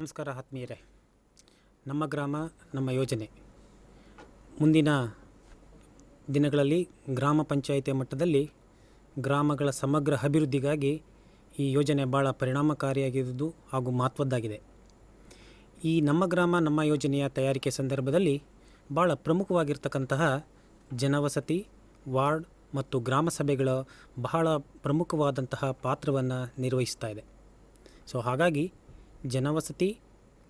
ನಮಸ್ಕಾರ ಆತ್ಮೀಯರೇ. ನಮ್ಮ ಗ್ರಾಮ, ನಮ್ಮ ಯೋಜನೆ. ಮುಂದಿನ ದಿನಗಳಲ್ಲಿ ಗ್ರಾಮ ಪಂಚಾಯಿತಿ ಮಟ್ಟದಲ್ಲಿ ಗ್ರಾಮಗಳ ಸಮಗ್ರ ಅಭಿವೃದ್ಧಿಗಾಗಿ ಈ ಯೋಜನೆ ಭಾಳ ಪರಿಣಾಮಕಾರಿಯಾಗಿರುವುದು ಹಾಗೂ ಮಹತ್ವದ್ದಾಗಿದೆ. ಈ ನಮ್ಮ ಗ್ರಾಮ, ನಮ್ಮ ಯೋಜನೆಯ ತಯಾರಿಕೆ ಸಂದರ್ಭದಲ್ಲಿ ಭಾಳ ಪ್ರಮುಖವಾಗಿರ್ತಕ್ಕಂತಹ ಜನವಸತಿ, ವಾರ್ಡ್ ಮತ್ತು ಗ್ರಾಮ ಸಭೆಗಳ ಬಹಳ ಪ್ರಮುಖವಾದಂತಹ ಪಾತ್ರವನ್ನು ನಿರ್ವಹಿಸ್ತಾ ಇದೆ. ಸೊ, ಹಾಗಾಗಿ ಜನವಸತಿ,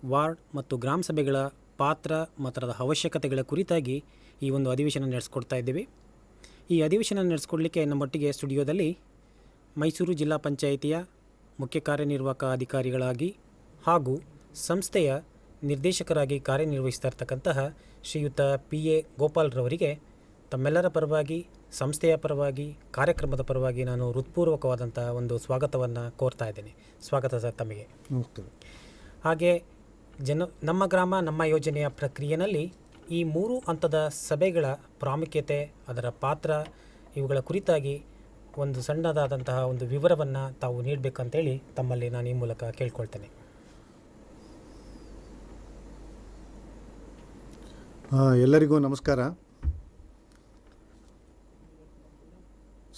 ವಾರ್ಡ್ ಮತ್ತು ಗ್ರಾಮ ಸಭೆಗಳ ಪಾತ್ರ ಮತ್ತು ಅದರ ಅವಶ್ಯಕತೆಗಳ ಕುರಿತಾಗಿ ಈ ಒಂದು ಅಧಿವೇಶನ ನಡೆಸ್ಕೊಡ್ತಾ ಇದ್ದೀವಿ. ಈ ಅಧಿವೇಶನ ನಡೆಸ್ಕೊಡ್ಲಿಕ್ಕೆ ನಮ್ಮೊಟ್ಟಿಗೆ ಸ್ಟುಡಿಯೋದಲ್ಲಿ ಮೈಸೂರು ಜಿಲ್ಲಾ ಪಂಚಾಯಿತಿಯ ಮುಖ್ಯ ಕಾರ್ಯನಿರ್ವಾಹಕ ಅಧಿಕಾರಿಗಳಾಗಿ ಹಾಗೂ ಸಂಸ್ಥೆಯ ನಿರ್ದೇಶಕರಾಗಿ ಕಾರ್ಯನಿರ್ವಹಿಸ್ತಾ ಇರ್ತಕ್ಕಂತಹ ಶ್ರೀಯುತ ಪಿ. ಎ. ಗೋಪಾಲ್ರವರಿಗೆ ತಮ್ಮೆಲ್ಲರ ಪರವಾಗಿ, ಸಂಸ್ಥೆಯ ಪರವಾಗಿ, ಕಾರ್ಯಕ್ರಮದ ಪರವಾಗಿ ನಾನು ಹೃತ್ಪೂರ್ವಕವಾದಂತಹ ಒಂದು ಸ್ವಾಗತವನ್ನು ಕೋರ್ತಾ ಇದ್ದೇನೆ. ಸ್ವಾಗತ ಸರ್ ತಮಗೆ. ಹಾಗೆ ಜನ ನಮ್ಮ ಗ್ರಾಮ, ನಮ್ಮ ಯೋಜನೆಯ ಪ್ರಕ್ರಿಯೆಯಲ್ಲಿ ಈ ಮೂರು ಹಂತದ ಸಭೆಗಳ ಪ್ರಾಮುಖ್ಯತೆ, ಅದರ ಪಾತ್ರ ಇವುಗಳ ಕುರಿತಾಗಿ ಒಂದು ಸಣ್ಣದಾದಂತಹ ಒಂದು ವಿವರವನ್ನು ತಾವು ನೀಡಬೇಕಂತೇಳಿ ತಮ್ಮಲ್ಲಿ ನಾನು ಈ ಮೂಲಕ ಕೇಳ್ಕೊಳ್ತೇನೆ. ಎಲ್ಲರಿಗೂ ನಮಸ್ಕಾರ.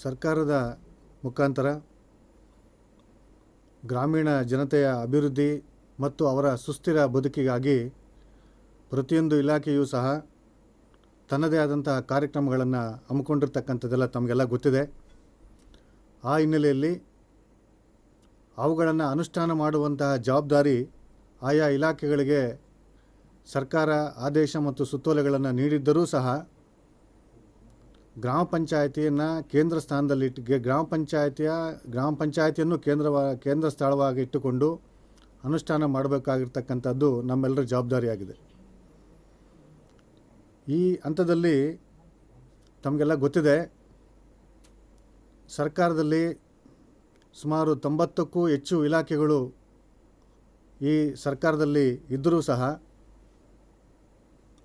ಸರ್ಕಾರದ ಮುಖಾಂತರ ಗ್ರಾಮೀಣ ಜನತೆಯ ಅಭಿವೃದ್ಧಿ ಮತ್ತು ಅವರ ಸುಸ್ಥಿರ ಬದುಕಿಗಾಗಿ ಪ್ರತಿಯೊಂದು ಇಲಾಖೆಯೂ ಸಹ ತನ್ನದೇ ಆದಂತಹ ಕಾರ್ಯಕ್ರಮಗಳನ್ನು ಹಮ್ಮಿಕೊಂಡಿರ್ತಕ್ಕಂಥದ್ದೆಲ್ಲ ತಮಗೆಲ್ಲ ಗೊತ್ತಿದೆ. ಆ ಹಿನ್ನೆಲೆಯಲ್ಲಿ ಅವುಗಳನ್ನು ಅನುಷ್ಠಾನ ಮಾಡುವಂತಹ ಜವಾಬ್ದಾರಿ ಆಯಾ ಇಲಾಖೆಗಳಿಗೆ ಸರ್ಕಾರ ಆದೇಶ ಮತ್ತು ಸುತ್ತೋಲೆಗಳನ್ನು ನೀಡಿದ್ದರೂ ಸಹ ಗ್ರಾಮ ಪಂಚಾಯಿತಿಯನ್ನು ಕೇಂದ್ರ ಸ್ಥಾನದಲ್ಲಿಟ್ಟು ಗೆ- ಗ್ರಾಮ ಪಂಚಾಯಿತಿಯ, ಗ್ರಾಮ ಪಂಚಾಯತಿಯನ್ನು ಕೇಂದ್ರವ, ಕೇಂದ್ರ ಸ್ಥಳವಾಗಿ ಇಟ್ಟುಕೊಂಡು ಅನುಷ್ಠಾನ ಮಾಡಬೇಕಾಗಿರ್ತಕ್ಕಂಥದ್ದು ನಮ್ಮೆಲ್ಲರ ಜವಾಬ್ದಾರಿಯಾಗಿದೆ. ಈ ಹಂತದಲ್ಲಿ ತಮಗೆಲ್ಲ ಗೊತ್ತಿದೆ, ಸರ್ಕಾರದಲ್ಲಿ ಸುಮಾರು ತೊಂಬತ್ತಕ್ಕೂ ಹೆಚ್ಚು ಇಲಾಖೆಗಳು ಈ ಸರ್ಕಾರದಲ್ಲಿ ಇದ್ದರೂ ಸಹ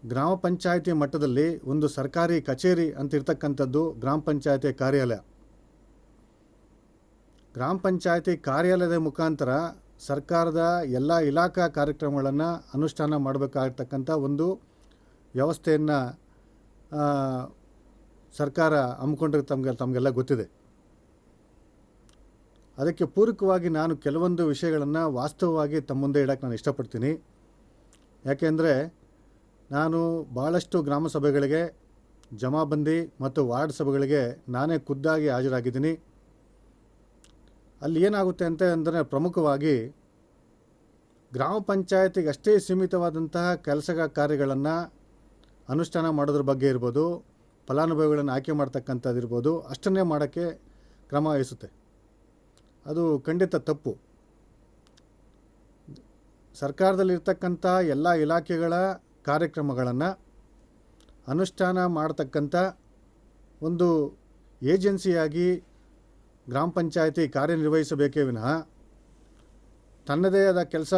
ಗ್ರಾಮ ಪಂಚಾಯಿತಿ ಮಟ್ಟದಲ್ಲಿ ಒಂದು ಸರ್ಕಾರಿ ಕಚೇರಿ ಅಂತ ಇರ್ತಕ್ಕಂಥದ್ದು ಗ್ರಾಮ ಪಂಚಾಯತಿ ಕಾರ್ಯಾಲಯ. ಗ್ರಾಮ ಪಂಚಾಯತಿ ಕಾರ್ಯಾಲಯದ ಮುಖಾಂತರ ಸರ್ಕಾರದ ಎಲ್ಲ ಇಲಾಖಾ ಕಾರ್ಯಕ್ರಮಗಳನ್ನು ಅನುಷ್ಠಾನ ಮಾಡಬೇಕಾಗಿರ್ತಕ್ಕಂಥ ಒಂದು ವ್ಯವಸ್ಥೆಯನ್ನು ಸರ್ಕಾರ ಹಮ್ಮಿಕೊಂಡಿರೋ ತಮಗೆ, ತಮಗೆಲ್ಲ ಗೊತ್ತಿದೆ. ಅದಕ್ಕೆ ಪೂರಕವಾಗಿ ನಾನು ಕೆಲವೊಂದು ವಿಷಯಗಳನ್ನು ವಾಸ್ತವವಾಗಿ ತಮ್ಮ ಮುಂದೆ ಇಡೋಕ್ಕೆ ನಾನು ಇಷ್ಟಪಡ್ತೀನಿ. ಯಾಕೆಂದರೆ ನಾನು ಭಾಳಷ್ಟು ಗ್ರಾಮ ಸಭೆಗಳಿಗೆ ಜಮಾಬಂದಿ ಮತ್ತು ವಾರ್ಡ್ ಸಭೆಗಳಿಗೆ ನಾನೇ ಖುದ್ದಾಗಿ ಹಾಜರಾಗಿದ್ದೀನಿ. ಅಲ್ಲಿ ಏನಾಗುತ್ತೆ ಅಂತ ಅಂದರೆ ಪ್ರಮುಖವಾಗಿ ಗ್ರಾಮ ಪಂಚಾಯತಿಗೆ ಅಷ್ಟೇ ಸೀಮಿತವಾದಂತಹ ಕೆಲಸ ಕಾರ್ಯಗಳನ್ನು ಅನುಷ್ಠಾನ ಮಾಡೋದ್ರ ಬಗ್ಗೆ ಇರ್ಬೋದು, ಫಲಾನುಭವಿಗಳನ್ನು ಆಯ್ಕೆ ಮಾಡ್ತಕ್ಕಂಥದ್ದು ಇರ್ಬೋದು, ಅಷ್ಟನ್ನೇ ಮಾಡೋಕ್ಕೆ ಕ್ರಮ ವಹಿಸುತ್ತೆ. ಅದು ಖಂಡಿತ ತಪ್ಪು. ಸರ್ಕಾರದಲ್ಲಿರ್ತಕ್ಕಂಥ ಎಲ್ಲ ಇಲಾಖೆಗಳ ಕಾರ್ಯಕ್ರಮಗಳನ್ನು ಅನುಷ್ಠಾನ ಮಾಡತಕ್ಕಂಥ ಒಂದು ಏಜೆನ್ಸಿಯಾಗಿ ಗ್ರಾಮ ಪಂಚಾಯಿತಿ ಕಾರ್ಯನಿರ್ವಹಿಸಬೇಕೇ ವಿನಃ ತನ್ನದೇ ಆದ ಕೆಲಸ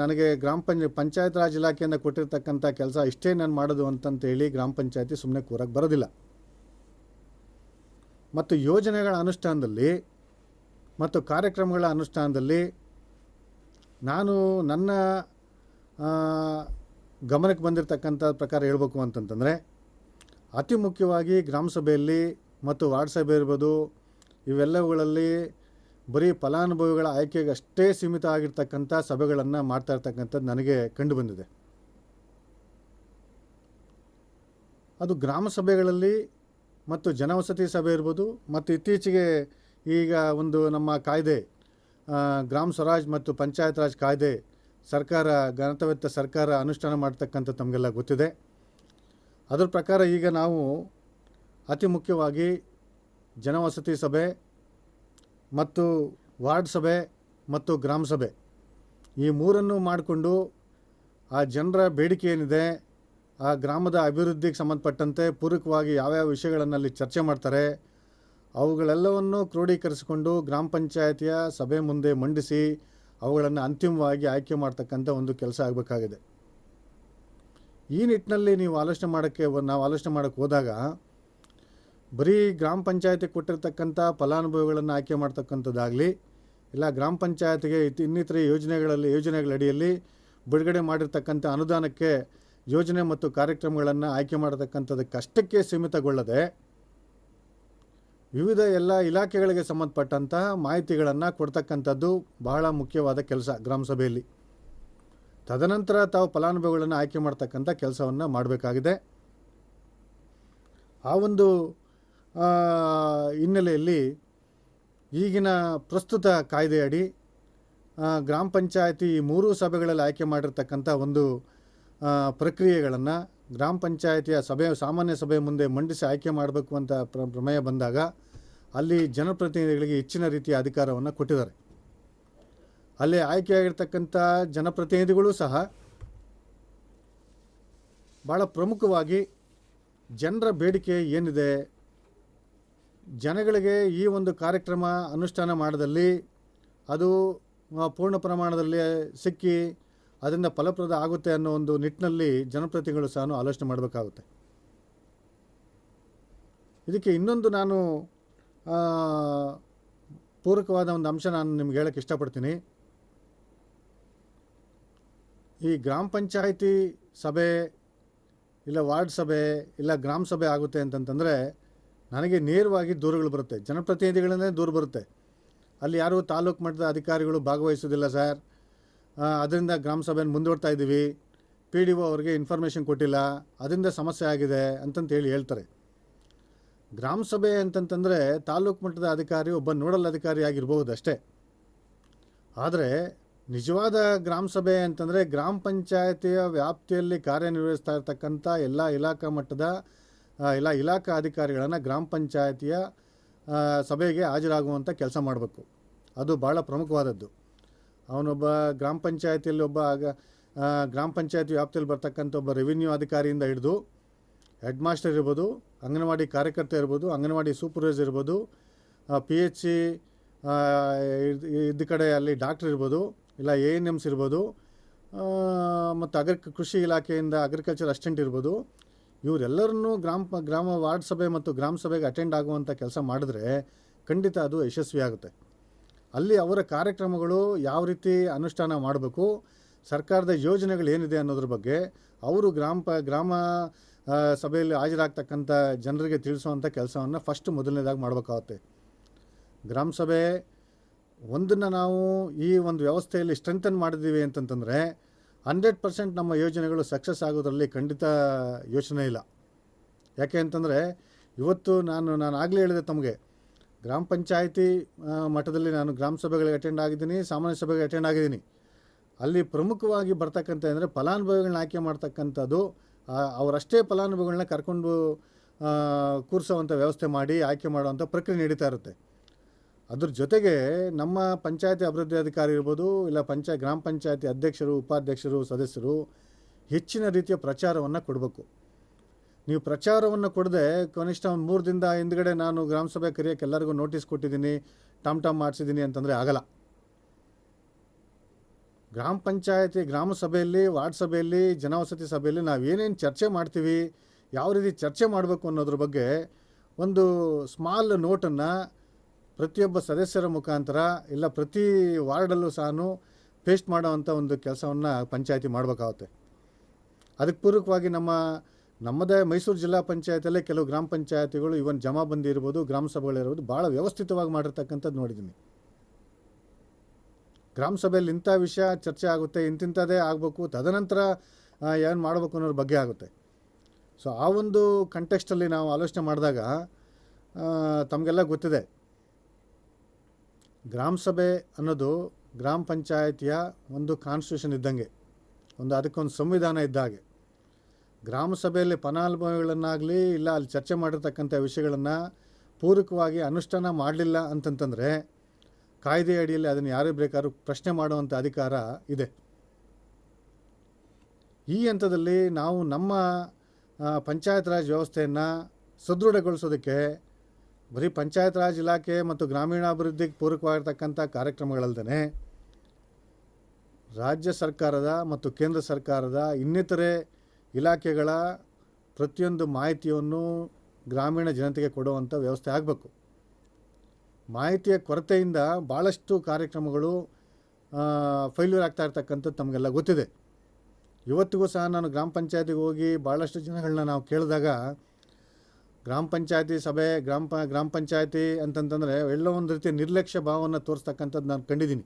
ನನಗೆ ಗ್ರಾಮ ಪಂಚ, ಪಂಚಾಯತ್ ರಾಜ್ ಇಲಾಖೆಯಿಂದ ಕೊಟ್ಟಿರ್ತಕ್ಕಂಥ ಕೆಲಸ ಇಷ್ಟೇ ನಾನು ಮಾಡೋದು ಅಂತಂತೇಳಿ ಗ್ರಾಮ ಪಂಚಾಯತಿ ಸುಮ್ಮನೆ ಕೂರಕ್ಕೆ ಬರೋದಿಲ್ಲ. ಮತ್ತು ಯೋಜನೆಗಳ ಅನುಷ್ಠಾನದಲ್ಲಿ ಮತ್ತು ಕಾರ್ಯಕ್ರಮಗಳ ಅನುಷ್ಠಾನದಲ್ಲಿ ನಾನು ನನ್ನ ಗಮನಕ್ಕೆ ಬಂದಿರತಕ್ಕಂಥ ಪ್ರಕಾರ ಹೇಳಬೇಕು ಅಂತಂತಂದರೆ, ಅತಿ ಮುಖ್ಯವಾಗಿ ಗ್ರಾಮ ಸಭೆಯಲ್ಲಿ ಮತ್ತು ವಾರ್ಡ್ ಸಭೆ ಇರ್ಬೋದು ಇವೆಲ್ಲವುಗಳಲ್ಲಿ ಬರೀ ಫಲಾನುಭವಿಗಳ ಆಯ್ಕೆಗೆ ಅಷ್ಟೇ ಸೀಮಿತ ಆಗಿರ್ತಕ್ಕಂಥ ಸಭೆಗಳನ್ನು ಮಾಡ್ತಾ ಇರ್ತಕ್ಕಂಥದ್ದು ನನಗೆ ಕಂಡುಬಂದಿದೆ ಅದು ಗ್ರಾಮ ಸಭೆಗಳಲ್ಲಿ ಮತ್ತು ಜನವಸತಿ ಸಭೆ ಇರ್ಬೋದು ಮತ್ತು ಇತ್ತೀಚೆಗೆ ಈಗ ಒಂದು ನಮ್ಮ ಕಾಯ್ದೆ ಗ್ರಾಮ ಸ್ವರಾಜ್ ಮತ್ತು ಪಂಚಾಯತ್ ರಾಜ್ ಕಾಯ್ದೆ ಸರ್ಕಾರ ಗಣತವೆತ್ತ ಸರ್ಕಾರ ಅನುಷ್ಠಾನ ಮಾಡ್ತಕ್ಕಂಥ ತಮಗೆಲ್ಲ ಗೊತ್ತಿದೆ. ಅದರ ಪ್ರಕಾರ ಈಗ ನಾವು ಅತಿ ಮುಖ್ಯವಾಗಿ ಜನವಸತಿ ಸಭೆ ಮತ್ತು ವಾರ್ಡ್ ಸಭೆ ಮತ್ತು ಗ್ರಾಮ ಸಭೆ. ಈ ಮೂರನ್ನು ಮಾಡಿಕೊಂಡು ಆ ಜನರ ಬೇಡಿಕೆ ಏನಿದೆ, ಆ ಗ್ರಾಮದ ಅಭಿವೃದ್ಧಿಗೆ ಸಂಬಂಧಪಟ್ಟಂತೆ ಪೂರಕವಾಗಿ ಯಾವ್ಯಾವ ವಿಷಯಗಳನ್ನು ಅಲ್ಲಿ ಚರ್ಚೆ ಮಾಡ್ತಾರೆ, ಅವುಗಳೆಲ್ಲವನ್ನು ಕ್ರೋಢೀಕರಿಸಿಕೊಂಡು ಗ್ರಾಮ ಪಂಚಾಯತಿಯ ಸಭೆ ಮುಂದೆ ಮಂಡಿಸಿ ಅವುಗಳನ್ನು ಅಂತಿಮವಾಗಿ ಆಯ್ಕೆ ಮಾಡ್ತಕ್ಕಂಥ ಒಂದು ಕೆಲಸ ಆಗಬೇಕಾಗಿದೆ. ಈ ನಿಟ್ಟಿನಲ್ಲಿ ನೀವು ಆಲೋಚನೆ ಮಾಡೋಕ್ಕೆ, ನಾವು ಆಲೋಚನೆ ಮಾಡೋಕ್ಕೆ ಹೋದಾಗ ಬರೀ ಗ್ರಾಮ ಪಂಚಾಯತಿ ಕೊಟ್ಟಿರ್ತಕ್ಕಂಥ ಫಲಾನುಭವಿಗಳನ್ನು ಆಯ್ಕೆ ಮಾಡ್ತಕ್ಕಂಥದ್ದಾಗಲಿ, ಇಲ್ಲ ಗ್ರಾಮ ಪಂಚಾಯತ್ಗೆ ಇನ್ನಿತರ ಯೋಜನೆಗಳಲ್ಲಿ ಯೋಜನೆಗಳಡಿಯಲ್ಲಿ ಬಿಡುಗಡೆ ಮಾಡಿರ್ತಕ್ಕಂಥ ಅನುದಾನಕ್ಕೆ ಯೋಜನೆ ಮತ್ತು ಕಾರ್ಯಕ್ರಮಗಳನ್ನು ಆಯ್ಕೆ ಮಾಡತಕ್ಕಂಥದ್ದಕ್ಕಷ್ಟಕ್ಕೆ ಸೀಮಿತಗೊಳ್ಳದೆ, ವಿವಿಧ ಎಲ್ಲ ಇಲಾಖೆಗಳಿಗೆ ಸಂಬಂಧಪಟ್ಟಂತಹ ಮಾಹಿತಿಗಳನ್ನು ಕೊಡ್ತಕ್ಕಂಥದ್ದು ಬಹಳ ಮುಖ್ಯವಾದ ಕೆಲಸ ಗ್ರಾಮ ಸಭೆಯಲ್ಲಿ. ತದನಂತರ ತಾವು ಫಲಾನುಭವಿಗಳನ್ನು ಆಯ್ಕೆ ಮಾಡ್ತಕ್ಕಂಥ ಕೆಲಸವನ್ನು ಮಾಡಬೇಕಾಗಿದೆ. ಆ ಒಂದು ಹಿನ್ನೆಲೆಯಲ್ಲಿ ಈಗಿನ ಪ್ರಸ್ತುತ ಕಾಯ್ದೆಯಡಿ ಗ್ರಾಮ ಪಂಚಾಯತಿ ಮೂರು ಸಭೆಗಳಲ್ಲಿ ಆಯ್ಕೆ ಮಾಡಿರ್ತಕ್ಕಂಥ ಒಂದು ಪ್ರಕ್ರಿಯೆಗಳನ್ನು ಗ್ರಾಮ ಪಂಚಾಯತಿಯ ಸಭೆ, ಸಾಮಾನ್ಯ ಸಭೆ ಮುಂದೆ ಮಂಡಿಸಿ ಆಯ್ಕೆ ಮಾಡಬೇಕು ಅಂತ ಪ್ರ, ಪ್ರಮೇಯ ಬಂದಾಗ ಅಲ್ಲಿ ಜನಪ್ರತಿನಿಧಿಗಳಿಗೆ ಹೆಚ್ಚಿನ ರೀತಿಯ ಅಧಿಕಾರವನ್ನು ಕೊಟ್ಟಿದ್ದಾರೆ. ಅಲ್ಲಿ ಆಯ್ಕೆಯಾಗಿರ್ತಕ್ಕಂಥ ಜನಪ್ರತಿನಿಧಿಗಳು ಸಹ ಭಾಳ ಪ್ರಮುಖವಾಗಿ ಜನರ ಬೇಡಿಕೆ ಏನಿದೆ ಜನಗಳಿಗೆ ಈ ಒಂದು ಕಾರ್ಯಕ್ರಮ ಅನುಷ್ಠಾನ ಮಾಡದಲ್ಲಿ ಅದು ಪೂರ್ಣ ಪ್ರಮಾಣದಲ್ಲಿ ಸಿಕ್ಕಿ ಅದರಿಂದ ಫಲಪ್ರದ ಆಗುತ್ತೆ ಅನ್ನೋ ಒಂದು ನಿಟ್ಟಿನಲ್ಲಿ ಜನಪ್ರತಿನಿಧಿಗಳು ಸಹ ಆಲೋಚನೆ ಮಾಡಬೇಕಾಗುತ್ತೆ. ಇದಕ್ಕೆ ಇನ್ನೊಂದು ನಾನು ಪೂರಕವಾದ ಒಂದು ಅಂಶ ನಾನು ನಿಮ್ಗೆ ಹೇಳೋಕ್ಕೆ ಇಷ್ಟಪಡ್ತೀನಿ. ಈ ಗ್ರಾಮ ಪಂಚಾಯಿತಿ ಸಭೆ, ಇಲ್ಲ ವಾರ್ಡ್ ಸಭೆ, ಇಲ್ಲ ಗ್ರಾಮ ಸಭೆ ಆಗುತ್ತೆ ಅಂತಂತಂದರೆ ನನಗೆ ನೇರವಾಗಿ ದೂರುಗಳು ಬರುತ್ತೆ. ಜನಪ್ರತಿನಿಧಿಗಳಿಂದ ದೂರು ಬರುತ್ತೆ. ಅಲ್ಲಿ ಯಾರೂ ತಾಲೂಕು ಮಟ್ಟದ ಅಧಿಕಾರಿಗಳು ಭಾಗವಹಿಸೋದಿಲ್ಲ ಸರ್. ಅದರಿಂದ ಗ್ರಾಮ ಸಭೆಯನ್ನು ಮುಂದೂಡ್ತಾ ಇದ್ದೀವಿ. ಪಿ ಡಿ ಒ ಅವ್ರಿಗೆ ಇನ್ಫಾರ್ಮೇಷನ್ ಕೊಟ್ಟಿಲ್ಲ. ಅದರಿಂದ ಸಮಸ್ಯೆ ಆಗಿದೆ ಅಂತಂತ ಹೇಳಿ ಹೇಳ್ತಾರೆ. ಗ್ರಾಮ ಸಭೆ ಅಂತಂತಂದರೆ ತಾಲೂಕು ಮಟ್ಟದ ಅಧಿಕಾರಿ ಒಬ್ಬ ನೋಡಲ್ ಅಧಿಕಾರಿ ಆಗಿರ್ಬೋದು ಅಷ್ಟೇ. ಆದರೆ ನಿಜವಾದ ಗ್ರಾಮ ಸಭೆ ಅಂತಂದರೆ ಗ್ರಾಮ ಪಂಚಾಯತಿಯ ವ್ಯಾಪ್ತಿಯಲ್ಲಿ ಕಾರ್ಯನಿರ್ವಹಿಸ್ತಾ ಇರ್ತಕ್ಕಂಥ ಎಲ್ಲ ಇಲಾಖಾ ಮಟ್ಟದ ಆ, ಎಲ್ಲ ಇಲಾಖಾ ಅಧಿಕಾರಿಗಳನ್ನು ಗ್ರಾಮ ಪಂಚಾಯತಿಯ ಸಭೆಗೆ ಹಾಜರಾಗುವಂಥ ಕೆಲಸ ಮಾಡಬೇಕು. ಅದು ಭಾಳ ಪ್ರಮುಖವಾದದ್ದು. ಅವನೊಬ್ಬ ಗ್ರಾಮ ಪಂಚಾಯತಿಯಲ್ಲಿ ಒಬ್ಬ ಆಗ ಗ್ರಾಮ ಪಂಚಾಯತಿ ವ್ಯಾಪ್ತಿಯಲ್ಲಿ ಬರ್ತಕ್ಕಂಥ ಒಬ್ಬ ರೆವಿನ್ಯೂ ಅಧಿಕಾರಿಯಿಂದ ಹಿಡಿದು ಹೆಡ್ ಮಾಸ್ಟರ್ ಇರ್ಬೋದು ಅಂಗನವಾಡಿ ಕಾರ್ಯಕರ್ತ ಇರ್ಬೋದು ಅಂಗನವಾಡಿ ಸೂಪರ್ವೈಸರ್ ಇರ್ಬೋದು ಪಿ ಎಚ್ ಸಿ ಇದ್ದ ಕಡೆ ಅಲ್ಲಿ ಡಾಕ್ಟ್ರ್ ಇರ್ಬೋದು ಇಲ್ಲ ಎ ಎನ್ ಎಮ್ಸ್ ಇರ್ಬೋದು ಮತ್ತು ಅಗ್ರಿ ಕೃಷಿ ಇಲಾಖೆಯಿಂದ ಅಗ್ರಿಕಲ್ಚರ್ ಅಸಿಸ್ಟೆಂಟ್ ಇರ್ಬೋದು ಇವರೆಲ್ಲರನ್ನೂ ಗ್ರಾಮ ಗ್ರಾಮ ವಾರ್ಡ್ ಸಭೆ ಮತ್ತು ಗ್ರಾಮ ಸಭೆಗೆ ಅಟೆಂಡ್ ಆಗುವಂಥ ಕೆಲಸ ಮಾಡಿದ್ರೆ ಖಂಡಿತ ಅದು ಯಶಸ್ವಿ ಆಗುತ್ತೆ. ಅಲ್ಲಿ ಅವರ ಕಾರ್ಯಕ್ರಮಗಳು ಯಾವ ರೀತಿ ಅನುಷ್ಠಾನ ಮಾಡಬೇಕು, ಸರ್ಕಾರದ ಯೋಜನೆಗಳು ಏನಿದೆ ಅನ್ನೋದ್ರ ಬಗ್ಗೆ ಅವರು ಗ್ರಾಮ ಪ, ಗ್ರಾಮ ಸಭೆಯಲ್ಲಿ ಹಾಜರಾಗ್ತಕ್ಕಂಥ ಜನರಿಗೆ ತಿಳಿಸುವಂಥ ಕೆಲಸವನ್ನು ಫಸ್ಟ್ ಮೊದಲನೇದಾಗಿ ಮಾಡಬೇಕಾಗುತ್ತೆ. ಗ್ರಾಮ ಸಭೆ ಒಂದನ್ನು ನಾವು ಈ ಒಂದು ವ್ಯವಸ್ಥೆಯಲ್ಲಿ ಸ್ಟ್ರೆಂಥನ್ ಮಾಡಿದ್ದೀವಿ ಅಂತಂತಂದರೆ ಹಂಡ್ರೆಡ್ ಪರ್ಸೆಂಟ್ ನಮ್ಮ ಯೋಜನೆಗಳು ಸಕ್ಸಸ್ ಆಗೋದ್ರಲ್ಲಿ ಖಂಡಿತ ಯೋಚನೆ ಇಲ್ಲ. ಯಾಕೆ ಅಂತಂದರೆ ಇವತ್ತು ನಾನು ನಾನು ಆಗಲೇ ಹೇಳಿದೆ ತಮಗೆ, ಗ್ರಾಮ ಪಂಚಾಯಿತಿ ಮಟ್ಟದಲ್ಲಿ ನಾನು ಗ್ರಾಮ ಸಭೆಗಳಿಗೆ ಅಟೆಂಡ್ ಆಗಿದ್ದೀನಿ, ಸಾಮಾನ್ಯ ಸಭೆಗೆ ಅಟೆಂಡ್ ಆಗಿದ್ದೀನಿ. ಅಲ್ಲಿ ಪ್ರಮುಖವಾಗಿ ಬರ್ತಕ್ಕಂಥ ಅಂದರೆ ಫಲಾನುಭವಿಗಳನ್ನ ಆಯ್ಕೆ ಮಾಡ್ತಕ್ಕಂಥದ್ದು ಅವರಷ್ಟೇ ಫಲಾನುಭವಿಗಳನ್ನ ಕರ್ಕೊಂಡು ಕೂರಿಸೋವಂಥ ವ್ಯವಸ್ಥೆ ಮಾಡಿ ಆಯ್ಕೆ ಮಾಡುವಂಥ ಪ್ರಕ್ರಿಯೆ ನಡೀತಾ ಇರುತ್ತೆ. ಅದ್ರ ಜೊತೆಗೆ ನಮ್ಮ ಪಂಚಾಯತಿ ಅಭಿವೃದ್ಧಿ ಅಧಿಕಾರಿ ಇರ್ಬೋದು, ಇಲ್ಲ ಪಂಚಾಯ ಗ್ರಾಮ ಪಂಚಾಯತಿ ಅಧ್ಯಕ್ಷರು, ಉಪಾಧ್ಯಕ್ಷರು, ಸದಸ್ಯರು ಹೆಚ್ಚಿನ ರೀತಿಯ ಪ್ರಚಾರವನ್ನು ಕೊಡಬೇಕು. ನೀವು ಪ್ರಚಾರವನ್ನು ಕೊಡದೆ ಕನಿಷ್ಠ ಒಂದು ಮೂರು ದಿನದ ಹಿಂದ್ಗಡೆ ನಾನು ಗ್ರಾಮ ಸಭೆ ಕರೆಯೋಕ್ಕೆ ಎಲ್ಲರಿಗೂ ನೋಟಿಸ್ ಕೊಟ್ಟಿದ್ದೀನಿ, ಟಾಮ್ ಟಾಮ್ ಮಾಡಿಸಿದ್ದೀನಿ ಅಂತಂದರೆ ಆಗಲ್ಲ. ಗ್ರಾಮ ಪಂಚಾಯತಿ, ಗ್ರಾಮ ಸಭೆಯಲ್ಲಿ, ವಾರ್ಡ್ ಸಭೆಯಲ್ಲಿ, ಜನವಸತಿ ಸಭೆಯಲ್ಲಿ ನಾವು ಏನೇನು ಚರ್ಚೆ ಮಾಡ್ತೀವಿ, ಯಾವ ರೀತಿ ಚರ್ಚೆ ಮಾಡಬೇಕು ಅನ್ನೋದ್ರ ಬಗ್ಗೆ ಒಂದು ಸ್ಮಾಲ್ ನೋಟನ್ನು ಪ್ರತಿಯೊಬ್ಬ ಸದಸ್ಯರ ಮುಖಾಂತರ ಇಲ್ಲ, ಪ್ರತಿ ವಾರ್ಡಲ್ಲೂ ಸಹ ಪೇಸ್ಟ್ ಮಾಡೋವಂಥ ಒಂದು ಕೆಲಸವನ್ನು ಪಂಚಾಯತಿ ಮಾಡಬೇಕಾಗುತ್ತೆ. ಅದಕ್ಕೆ ಪೂರಕವಾಗಿ ನಮ್ಮ, ನಮ್ಮದೇ ಮೈಸೂರು ಜಿಲ್ಲಾ ಪಂಚಾಯತಲ್ಲೇ ಕೆಲವು ಗ್ರಾಮ ಪಂಚಾಯತಿಗಳು ಇವನ್ ಜಮಾಬಂದಿ ಇರ್ಬೋದು ಗ್ರಾಮ ಸಭೆಗಳಿರ್ಬೋದು ಭಾಳ ವ್ಯವಸ್ಥಿತವಾಗಿ ಮಾಡಿರ್ತಕ್ಕಂಥದ್ದು ನೋಡಿದ್ದೀನಿ ಗ್ರಾಮ ಸಭೆಯಲ್ಲಿ ಇಂಥ ವಿಷಯ ಚರ್ಚೆ ಆಗುತ್ತೆ, ಇಂತಿಂಥದ್ದೇ ಆಗಬೇಕು, ತದನಂತರ ಏನು ಮಾಡಬೇಕು ಅನ್ನೋದ್ರ ಬಗ್ಗೆ ಆಗುತ್ತೆ. ಸೊ ಆ ಒಂದು ಕಂಟೆಕ್ಸ್ಟಲ್ಲಿ ನಾವು ಆಲೋಚನೆ ಮಾಡಿದಾಗ ತಮಗೆಲ್ಲ ಗೊತ್ತಿದೆ. ಗ್ರಾಮ ಸಭೆ ಅನ್ನೋದು ಗ್ರಾಮ ಪಂಚಾಯತಿಯ ಒಂದು ಕಾನ್ಸ್ಟಿಟ್ಯೂಷನ್ ಇದ್ದಂಗೆ. ಒಂದು ಅದಕ್ಕೊಂದು ಸಂವಿಧಾನ ಇದ್ದ ಹಾಗೆ. ಗ್ರಾಮ ಸಭೆಯಲ್ಲಿ ಫಲಾನುಭವಿಗಳನ್ನಾಗಲಿ ಇಲ್ಲ ಅಲ್ಲಿ ಚರ್ಚೆ ಮಾಡಿರ್ತಕ್ಕಂಥ ವಿಷಯಗಳನ್ನು ಪೂರಕವಾಗಿ ಅನುಷ್ಠಾನ ಮಾಡಲಿಲ್ಲ ಅಂತಂತಂದರೆ ಕಾಯ್ದೆ ಅಡಿಯಲ್ಲಿ ಅದನ್ನು ಯಾರೇ ಬೇಕಾದ್ರೂ ಪ್ರಶ್ನೆ ಮಾಡುವಂಥ ಅಧಿಕಾರ ಇದೆ. ಈ ಹಂತದಲ್ಲಿ ನಾವು ನಮ್ಮ ಪಂಚಾಯತ್ ರಾಜ್ ವ್ಯವಸ್ಥೆಯನ್ನು ಸದೃಢಗೊಳಿಸೋದಕ್ಕೆ ಬರೀ ಪಂಚಾಯತ್ ರಾಜ್ ಇಲಾಖೆ ಮತ್ತು ಗ್ರಾಮೀಣಾಭಿವೃದ್ಧಿಗೆ ಪೂರಕವಾಗಿರ್ತಕ್ಕಂಥ ಕಾರ್ಯಕ್ರಮಗಳಲ್ಲದೆ ರಾಜ್ಯ ಸರ್ಕಾರದ ಮತ್ತು ಕೇಂದ್ರ ಸರ್ಕಾರದ ಇನ್ನಿತರೆ ಇಲಾಖೆಗಳ ಪ್ರತಿಯೊಂದು ಮಾಹಿತಿಯನ್ನು ಗ್ರಾಮೀಣ ಜನತೆಗೆ ಕೊಡುವಂಥ ವ್ಯವಸ್ಥೆ ಆಗಬೇಕು. ಮಾಹಿತಿಯ ಕೊರತೆಯಿಂದ ಭಾಳಷ್ಟು ಕಾರ್ಯಕ್ರಮಗಳು ಫೈಲ್ಯೂರ್ ಆಗ್ತಾ ಇರ್ತಕ್ಕಂಥದ್ದು ತಮಗೆಲ್ಲ ಗೊತ್ತಿದೆ. ಇವತ್ತಿಗೂ ಸಹ ನಾನು ಗ್ರಾಮ ಪಂಚಾಯತಿಗೆ ಹೋಗಿ ಭಾಳಷ್ಟು ಜನಗಳನ್ನ ನಾವು ಕೇಳಿದಾಗ ಗ್ರಾಮ ಪಂಚಾಯತಿ ಸಭೆ, ಗ್ರಾಮ ಪ, ಗ್ರಾಮ ಪಂಚಾಯತಿ ಅಂತಂತಂದರೆ ಎಲ್ಲೋ ಒಂದು ರೀತಿ ನಿರ್ಲಕ್ಷ್ಯ ಭಾವವನ್ನು ತೋರಿಸ್ತಕ್ಕಂಥದ್ದು ನಾನು ಕಂಡಿದ್ದೀನಿ.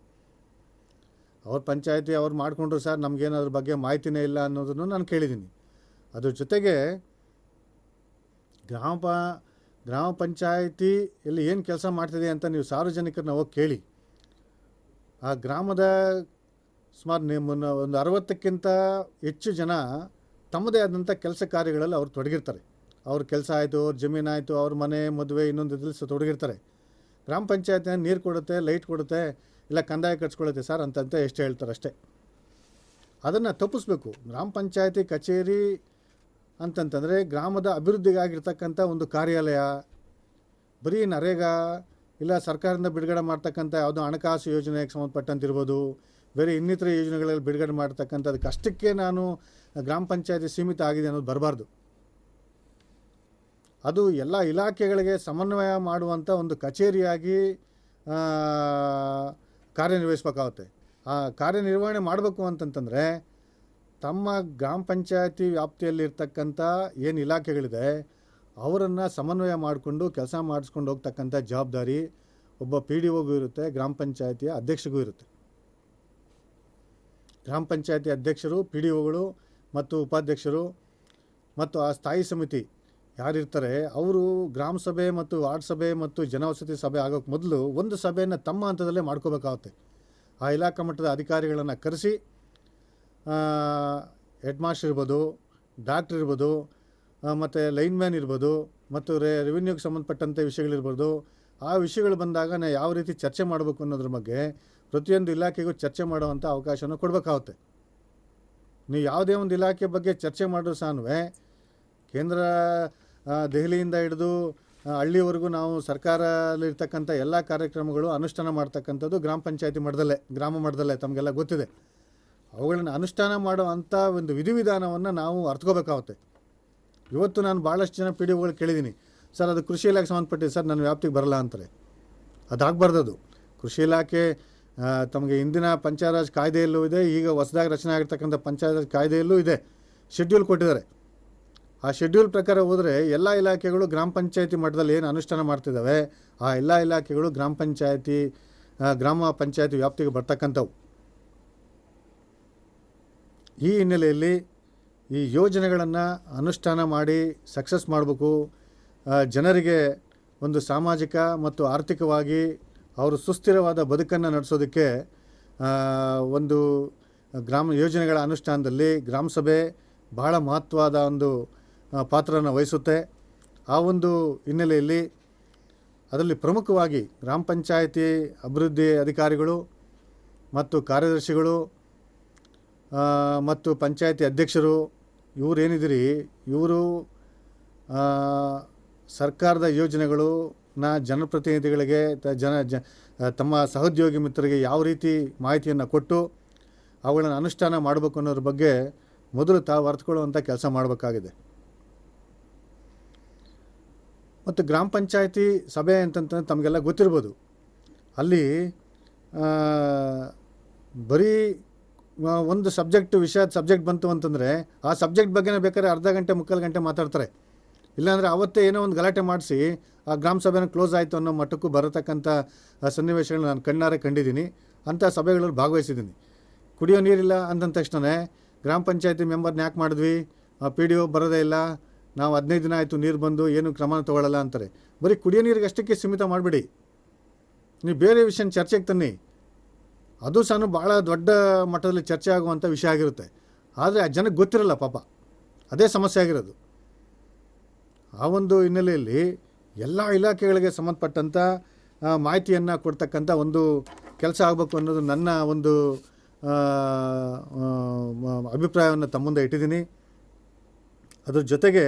ಅವ್ರ ಪಂಚಾಯತಿ ಅವ್ರು ಮಾಡಿಕೊಂಡ್ರು ಸರ್ ನಮಗೇನು ಅದ್ರ ಬಗ್ಗೆ ಮಾಹಿತಿನೇ ಇಲ್ಲ ಅನ್ನೋದನ್ನು ನಾನು ಕೇಳಿದ್ದೀನಿ. ಅದ್ರ ಜೊತೆಗೆ ಗ್ರಾಮ ಪ, ಗ್ರಾಮ ಪಂಚಾಯತಿ ಇಲ್ಲಿ ಏನು ಕೆಲಸ ಮಾಡ್ತಿದೆ ಅಂತ ನೀವು ಸಾರ್ವಜನಿಕರನ್ನ ಹೋಗಿ ಕೇಳಿ. ಆ ಗ್ರಾಮದ ಸುಮಾರು ನಿಮ್ಮನ್ನ ಒಂದು ಅರವತ್ತಕ್ಕಿಂತ ಹೆಚ್ಚು ಜನ ತಮ್ಮದೇ ಆದಂಥ ಕೆಲಸ ಕಾರ್ಯಗಳಲ್ಲಿ ಅವ್ರು ತೊಡಗಿರ್ತಾರೆ. ಅವ್ರ ಕೆಲಸ ಆಯಿತು, ಅವ್ರ ಜಮೀನು ಆಯಿತು, ಅವ್ರ ಮನೆ, ಮದುವೆ, ಇನ್ನೊಂದು ಇದ್ರಲ್ಲಿ ತೊಡಗಿರ್ತಾರೆ ಗ್ರಾಮ ಪಂಚಾಯತ್ ನೀರು ಕೊಡುತ್ತೆ ಲೈಟ್ ಕೊಡುತ್ತೆ, ಇಲ್ಲ ಕಂದಾಯ ಕಟ್ಸ್ಕೊಳುತ್ತೆ ಸರ್ ಅಂತಂತ ಎಷ್ಟು ಹೇಳ್ತಾರೆ ಅಷ್ಟೇ. ಅದನ್ನು ತಪ್ಪಿಸ್ಬೇಕು. ಗ್ರಾಮ ಪಂಚಾಯತಿ ಕಚೇರಿ ಅಂತಂತಂದರೆ ಗ್ರಾಮದ ಅಭಿವೃದ್ಧಿಗಾಗಿರ್ತಕ್ಕಂಥ ಒಂದು ಕಾರ್ಯಾಲಯ, ಬರೀ ನರೇಗಾ, ಇಲ್ಲ ಸರ್ಕಾರದಿಂದ ಬಿಡುಗಡೆ ಮಾಡ್ತಕ್ಕಂಥ ಯಾವುದೋ ಹಣಕಾಸು ಯೋಜನೆಗೆ ಸಂಬಂಧಪಟ್ಟಂತಿರ್ಬೋದು, ಬೇರೆ ಇನ್ನಿತರ ಯೋಜನೆಗಳಲ್ಲಿ ಬಿಡುಗಡೆ ಮಾಡ್ತಕ್ಕಂಥದ್ದು ಅಷ್ಟಕ್ಕೆ ನಾನು ಗ್ರಾಮ ಪಂಚಾಯತಿ ಸೀಮಿತ ಆಗಿದೆ ಅನ್ನೋದು ಬರಬಾರ್ದು. ಅದು ಎಲ್ಲ ಇಲಾಖೆಗಳಿಗೆ ಸಮನ್ವಯ ಮಾಡುವಂಥ ಒಂದು ಕಚೇರಿಯಾಗಿ ಕಾರ್ಯನಿರ್ವಹಿಸ್ಬೇಕಾಗುತ್ತೆ. ಆ ಕಾರ್ಯನಿರ್ವಹಣೆ ಮಾಡಬೇಕು ಅಂತಂತಂದರೆ, ತಮ್ಮ ಗ್ರಾಮ ಪಂಚಾಯತಿ ವ್ಯಾಪ್ತಿಯಲ್ಲಿರ್ತಕ್ಕಂಥ ಏನು ಇಲಾಖೆಗಳಿದೆ, ಅವರನ್ನು ಸಮನ್ವಯ ಮಾಡಿಕೊಂಡು ಕೆಲಸ ಮಾಡಿಸ್ಕೊಂಡು ಹೋಗ್ತಕ್ಕಂಥ ಜವಾಬ್ದಾರಿ ಒಬ್ಬ ಪಿ ಡಿ ಒಗೂ ಇರುತ್ತೆ, ಗ್ರಾಮ ಪಂಚಾಯತಿಯ ಅಧ್ಯಕ್ಷಗೂ ಇರುತ್ತೆ. ಗ್ರಾಮ ಪಂಚಾಯತಿ ಅಧ್ಯಕ್ಷರು, ಪಿ ಡಿ ಒಗಳು ಮತ್ತು ಉಪಾಧ್ಯಕ್ಷರು ಮತ್ತು ಆ ಸ್ಥಾಯಿ ಸಮಿತಿ ಯಾರಿರ್ತಾರೆ, ಅವರು ಗ್ರಾಮ ಸಭೆ ಮತ್ತು ವಾರ್ಡ್ ಸಭೆ ಮತ್ತು ಜನವಸತಿ ಸಭೆ ಆಗೋಕ್ಕೆ ಮೊದಲು ಒಂದು ಸಭೆಯನ್ನು ತಮ್ಮ ಹಂತದಲ್ಲೇ ಮಾಡ್ಕೋಬೇಕಾಗುತ್ತೆ. ಆ ಇಲಾಖಾ ಮಟ್ಟದ ಅಧಿಕಾರಿಗಳನ್ನು ಕರೆಸಿ ಹೆಡ್ ಮಾಸ್ಟರ್ ಇರ್ಬೋದು, ಡಾಕ್ಟ್ರ್ ಇರ್ಬೋದು ಮತ್ತು ಲೈನ್ಮ್ಯಾನ್ ಇರ್ಬೋದು, ಮತ್ತು ರೇ, ರೆವಿನ್ಯೂಗೆ ಸಂಬಂಧಪಟ್ಟಂಥ ವಿಷಯಗಳಿರ್ಬೋದು, ಆ ವಿಷಯಗಳು ಬಂದಾಗ ನಾವು ಯಾವ ರೀತಿ ಚರ್ಚೆ ಮಾಡಬೇಕು ಅನ್ನೋದ್ರ ಬಗ್ಗೆ ಪ್ರತಿಯೊಂದು ಇಲಾಖೆಗೂ ಚರ್ಚೆ ಮಾಡುವಂಥ ಅವಕಾಶನ ಕೊಡಬೇಕಾಗುತ್ತೆ. ನೀವು ಯಾವುದೇ ಒಂದು ಇಲಾಖೆ ಬಗ್ಗೆ ಚರ್ಚೆ ಮಾಡಿದ್ರು ಸಹ ಕೇಂದ್ರ ದೆಹಲಿಯಿಂದ ಹಿಡಿದು ಹಳ್ಳಿವರೆಗೂ ನಾವು ಸರ್ಕಾರದಲ್ಲಿರ್ತಕ್ಕಂಥ ಎಲ್ಲ ಕಾರ್ಯಕ್ರಮಗಳು ಅನುಷ್ಠಾನ ಮಾಡ್ತಕ್ಕಂಥದ್ದು ಗ್ರಾಮ ಪಂಚಾಯತಿ ಮಟ್ಟದಲ್ಲೇ ಗ್ರಾಮ ಮಟ್ಟದಲ್ಲೇ ತಮಗೆಲ್ಲ ಗೊತ್ತಿದೆ. ಅವುಗಳನ್ನು ಅನುಷ್ಠಾನ ಮಾಡುವಂಥ ಒಂದು ವಿಧಿವಿಧಾನವನ್ನು ನಾವು ಅರ್ಥಕೋಬೇಕಾಗುತ್ತೆ ಇವತ್ತು ನಾನು ಭಾಳಷ್ಟು ಜನ ಪಿ ಡಿ ಒಗಳು ಕೇಳಿದ್ದೀನಿ, ಸರ್, ಅದು ಕೃಷಿ ಇಲಾಖೆ ಸಂಬಂಧಪಟ್ಟಿದೆ, ಸರ್, ನನ್ನ ವ್ಯಾಪ್ತಿಗೆ ಬರಲ್ಲ ಅಂತಾರೆ. ಅದಾಗಬಾರ್ದು ಅದು ಕೃಷಿ ಇಲಾಖೆ ತಮಗೆ ಇಂದಿನ ಪಂಚಾಯರಾಜ್ ಕಾಯ್ದೆಯಲ್ಲೂ ಇದೆ, ಈಗ ಹೊಸದಾಗಿ ರಚನೆ ಆಗಿರ್ತಕ್ಕಂಥ ಪಂಚಾಯತ್ ಕಾಯ್ದೆಯಲ್ಲೂ ಇದೆ. ಶೆಡ್ಯೂಲ್ ಕೊಟ್ಟಿದ್ದಾರೆ. ಆ ಶೆಡ್ಯೂಲ್ ಪ್ರಕಾರ ಹೋದರೆ ಎಲ್ಲ ಇಲಾಖೆಗಳು ಗ್ರಾಮ ಪಂಚಾಯತಿ ಮಟ್ಟದಲ್ಲಿ ಏನು ಅನುಷ್ಠಾನ ಮಾಡ್ತಿದ್ದಾವೆ, ಆ ಎಲ್ಲ ಇಲಾಖೆಗಳು ಗ್ರಾಮ ಪಂಚಾಯತಿ ಗ್ರಾಮ ಪಂಚಾಯತಿ ವ್ಯಾಪ್ತಿಗೆ ಬರ್ತಕ್ಕಂಥವು. ಈ ಹಿನ್ನೆಲೆಯಲ್ಲಿ ಈ ಯೋಜನೆಗಳನ್ನು ಅನುಷ್ಠಾನ ಮಾಡಿ ಸಕ್ಸಸ್ ಮಾಡಬೇಕು. ಜನರಿಗೆ ಒಂದು ಸಾಮಾಜಿಕ ಮತ್ತು ಆರ್ಥಿಕವಾಗಿ ಅವರು ಸುಸ್ಥಿರವಾದ ಬದುಕನ್ನು ನಡೆಸೋದಕ್ಕೆ ಒಂದು ಗ್ರಾಮ ಯೋಜನೆಗಳ ಅನುಷ್ಠಾನದಲ್ಲಿ ಗ್ರಾಮ ಸಭೆ ಬಹಳ ಮಹತ್ವದ ಒಂದು ಪಾತ್ರನ ವಹಿಸುತ್ತೆ. ಆ ಒಂದು ಹಿನ್ನೆಲೆಯಲ್ಲಿ ಅದರಲ್ಲಿ ಪ್ರಮುಖವಾಗಿ ಗ್ರಾಮ ಪಂಚಾಯಿತಿ ಅಭಿವೃದ್ಧಿ ಅಧಿಕಾರಿಗಳು ಮತ್ತು ಕಾರ್ಯದರ್ಶಿಗಳು ಮತ್ತು ಪಂಚಾಯಿತಿ ಅಧ್ಯಕ್ಷರು, ಇವರೇನಿದ್ದೀರಿ? ಇವರು ಸರ್ಕಾರದ ಯೋಜನೆಗಳು ನ ಜನಪ್ರತಿನಿಧಿಗಳಿಗೆ ಜನ, ಜ, ತಮ್ಮ ಸಹೋದ್ಯೋಗಿ ಮಿತ್ರರಿಗೆ ಯಾವ ರೀತಿ ಮಾಹಿತಿಯನ್ನು ಕೊಟ್ಟು ಅವುಗಳನ್ನು ಅನುಷ್ಠಾನ ಮಾಡಬೇಕು ಅನ್ನೋದ್ರ ಬಗ್ಗೆ ಮೊದಲು ತಾವು ಅರ್ಥಕೊಳ್ಳುವಂಥ ಕೆಲಸ ಮಾಡಬೇಕಾಗಿದೆ. ಮತ್ತು ಗ್ರಾಮ ಪಂಚಾಯತಿ ಸಭೆ ಅಂತಂತಂದ್ರೆ ತಮಗೆಲ್ಲ ಗೊತ್ತಿರ್ಬೋದು. ಅಲ್ಲಿ ಬರೀ ಒಂದು ಸಬ್ಜೆಕ್ಟ್ ವಿಷಯ ಸಬ್ಜೆಕ್ಟ್ ಬಂತು ಅಂತಂದರೆ ಆ ಸಬ್ಜೆಕ್ಟ್ ಬಗ್ಗೆನೇ ಬೇಕಾದ್ರೆ ಅರ್ಧ ಗಂಟೆ, ಮುಕ್ಕಾಲು ಗಂಟೆ ಮಾತಾಡ್ತಾರೆ. ಇಲ್ಲಾಂದರೆ ಅವತ್ತೇ ಏನೋ ಒಂದು ಗಲಾಟೆ ಮಾಡಿಸಿ ಆ ಗ್ರಾಮ ಸಭೆನ ಕ್ಲೋಸ್ ಆಯಿತು ಅನ್ನೋ ಮಟ್ಟಕ್ಕೂ ಬರತಕ್ಕಂಥ ಸನ್ನಿವೇಶಗಳು ನಾನು ಕಣ್ಣಾರೆ ಕಂಡಿದ್ದೀನಿ. ಅಂಥ ಸಭೆಗಳಲ್ಲಿ ಭಾಗವಹಿಸಿದ್ದೀನಿ. ಕುಡಿಯೋ ನೀರಿಲ್ಲ ಅಂದ ತಕ್ಷಣವೇ ಗ್ರಾಮ ಪಂಚಾಯತಿ ಮೆಂಬರ್ನ ಯಾಕೆ ಮಾಡಿದ್ವಿ? ಪಿ ಡಿ ಒ ಬರೋದೇ ಇಲ್ಲ. ನಾವು ಹದಿನೈದು ದಿನ ಆಯಿತು ನೀರು ಬಂದು ಏನು ಕ್ರಮ ತೊಗೊಳ್ಳಲ್ಲ ಅಂತಾರೆ. ಬರೀ ಕುಡಿಯೋ ನೀರಿಗೆ ಅಷ್ಟಕ್ಕೆ ಸೀಮಿತ ಮಾಡಿಬಿಡಿ. ನೀವು ಬೇರೆ ವಿಷಯನ ಚರ್ಚೆಗೆ ತನ್ನಿ. ಅದು ಸಹ ಭಾಳ ದೊಡ್ಡ ಮಟ್ಟದಲ್ಲಿ ಚರ್ಚೆ ಆಗುವಂಥ ವಿಷಯ ಆಗಿರುತ್ತೆ. ಆದರೆ ಆ ಜನಕ್ಕೆ ಗೊತ್ತಿರಲ್ಲ ಪಾಪ. ಅದೇ ಸಮಸ್ಯೆ ಆಗಿರೋದು. ಆ ಒಂದು ಹಿನ್ನೆಲೆಯಲ್ಲಿ ಎಲ್ಲ ಇಲಾಖೆಗಳಿಗೆ ಸಂಬಂಧಪಟ್ಟಂಥ ಮಾಹಿತಿಯನ್ನು ಕೊಡ್ತಕ್ಕಂಥ ಒಂದು ಕೆಲಸ ಆಗಬೇಕು ಅನ್ನೋದು ನನ್ನ ಒಂದು ಅಭಿಪ್ರಾಯವನ್ನು ತಮ್ಮ ಮುಂದೆ ಇಟ್ಟಿದ್ದೀನಿ. ಅದ್ರ ಜೊತೆಗೆ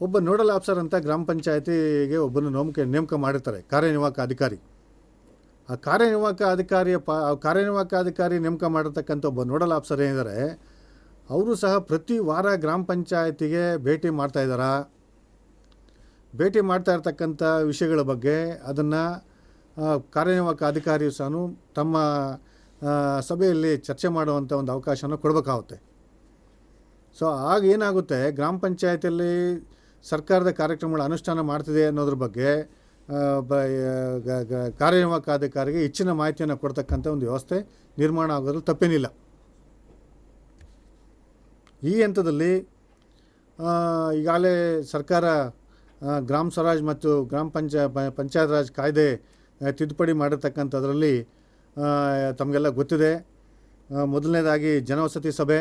ಒಬ್ಬ ನೋಡಲ್ ಆಫೀಸರ್ ಅಂತ ಗ್ರಾಮ ಪಂಚಾಯತಿಗೆ ಒಬ್ಬನ ನೇಮಕ ನೇಮಕ ಮಾಡಿರ್ತಾರೆ, ಕಾರ್ಯನಿರ್ವಾಹಕ ಅಧಿಕಾರಿ. ಆ ಕಾರ್ಯನಿರ್ವಾಹಕ ಅಧಿಕಾರಿಯ ಪಾ ಕಾರ್ಯನಿರ್ವಾಹಕ ಅಧಿಕಾರಿ ನೇಮಕ ಮಾಡಿರ್ತಕ್ಕಂಥ ಒಬ್ಬ ನೋಡಲ್ ಆಫೀಸರ್ ಏನಿದ್ದಾರೆ, ಅವರು ಸಹ ಪ್ರತಿ ವಾರ ಗ್ರಾಮ ಪಂಚಾಯತಿಗೆ ಭೇಟಿ ಮಾಡ್ತಾ ಇದ್ದಾರಾ? ಭೇಟಿ ಮಾಡ್ತಾ ಇರ್ತಕ್ಕಂಥ ವಿಷಯಗಳ ಬಗ್ಗೆ ಅದನ್ನು ಕಾರ್ಯನಿರ್ವಾಹಕ ಅಧಿಕಾರಿಯು ಸಹ ತಮ್ಮ ಸಭೆಯಲ್ಲಿ ಚರ್ಚೆ ಮಾಡುವಂಥ ಒಂದು ಅವಕಾಶನ ಕೊಡಬೇಕಾಗುತ್ತೆ. ಸೊ ಆಗ ಏನಾಗುತ್ತೆ? ಗ್ರಾಮ ಪಂಚಾಯತಿಯಲ್ಲಿ ಸರ್ಕಾರದ ಕಾರ್ಯಕ್ರಮಗಳ ಅನುಷ್ಠಾನ ಮಾಡ್ತಿದೆ ಅನ್ನೋದ್ರ ಬಗ್ಗೆ ಬ ಕಾರ್ಯನಿರ್ವಾಹಕ ಅಧಿಕಾರಿಗೆ ಹೆಚ್ಚಿನ ಮಾಹಿತಿಯನ್ನು ಕೊಡ್ತಕ್ಕಂಥ ಒಂದು ವ್ಯವಸ್ಥೆ ನಿರ್ಮಾಣ ಆಗೋದ್ರಲ್ಲಿ ತಪ್ಪೇನಿಲ್ಲ. ಈ ಹಂತದಲ್ಲಿ ಈಗಾಗಲೇ ಸರ್ಕಾರ ಗ್ರಾಮ ಸ್ವರಾಜ್ ಮತ್ತು ಗ್ರಾಮ ಪಂಚ ಪಂಚಾಯತ್ ರಾಜ್ ಕಾಯ್ದೆ ತಿದ್ದುಪಡಿ ಮಾಡಿರ್ತಕ್ಕಂಥದ್ರಲ್ಲಿ ತಮಗೆಲ್ಲ ಗೊತ್ತಿದೆ. ಮೊದಲನೇದಾಗಿ ಜನವಸತಿ ಸಭೆ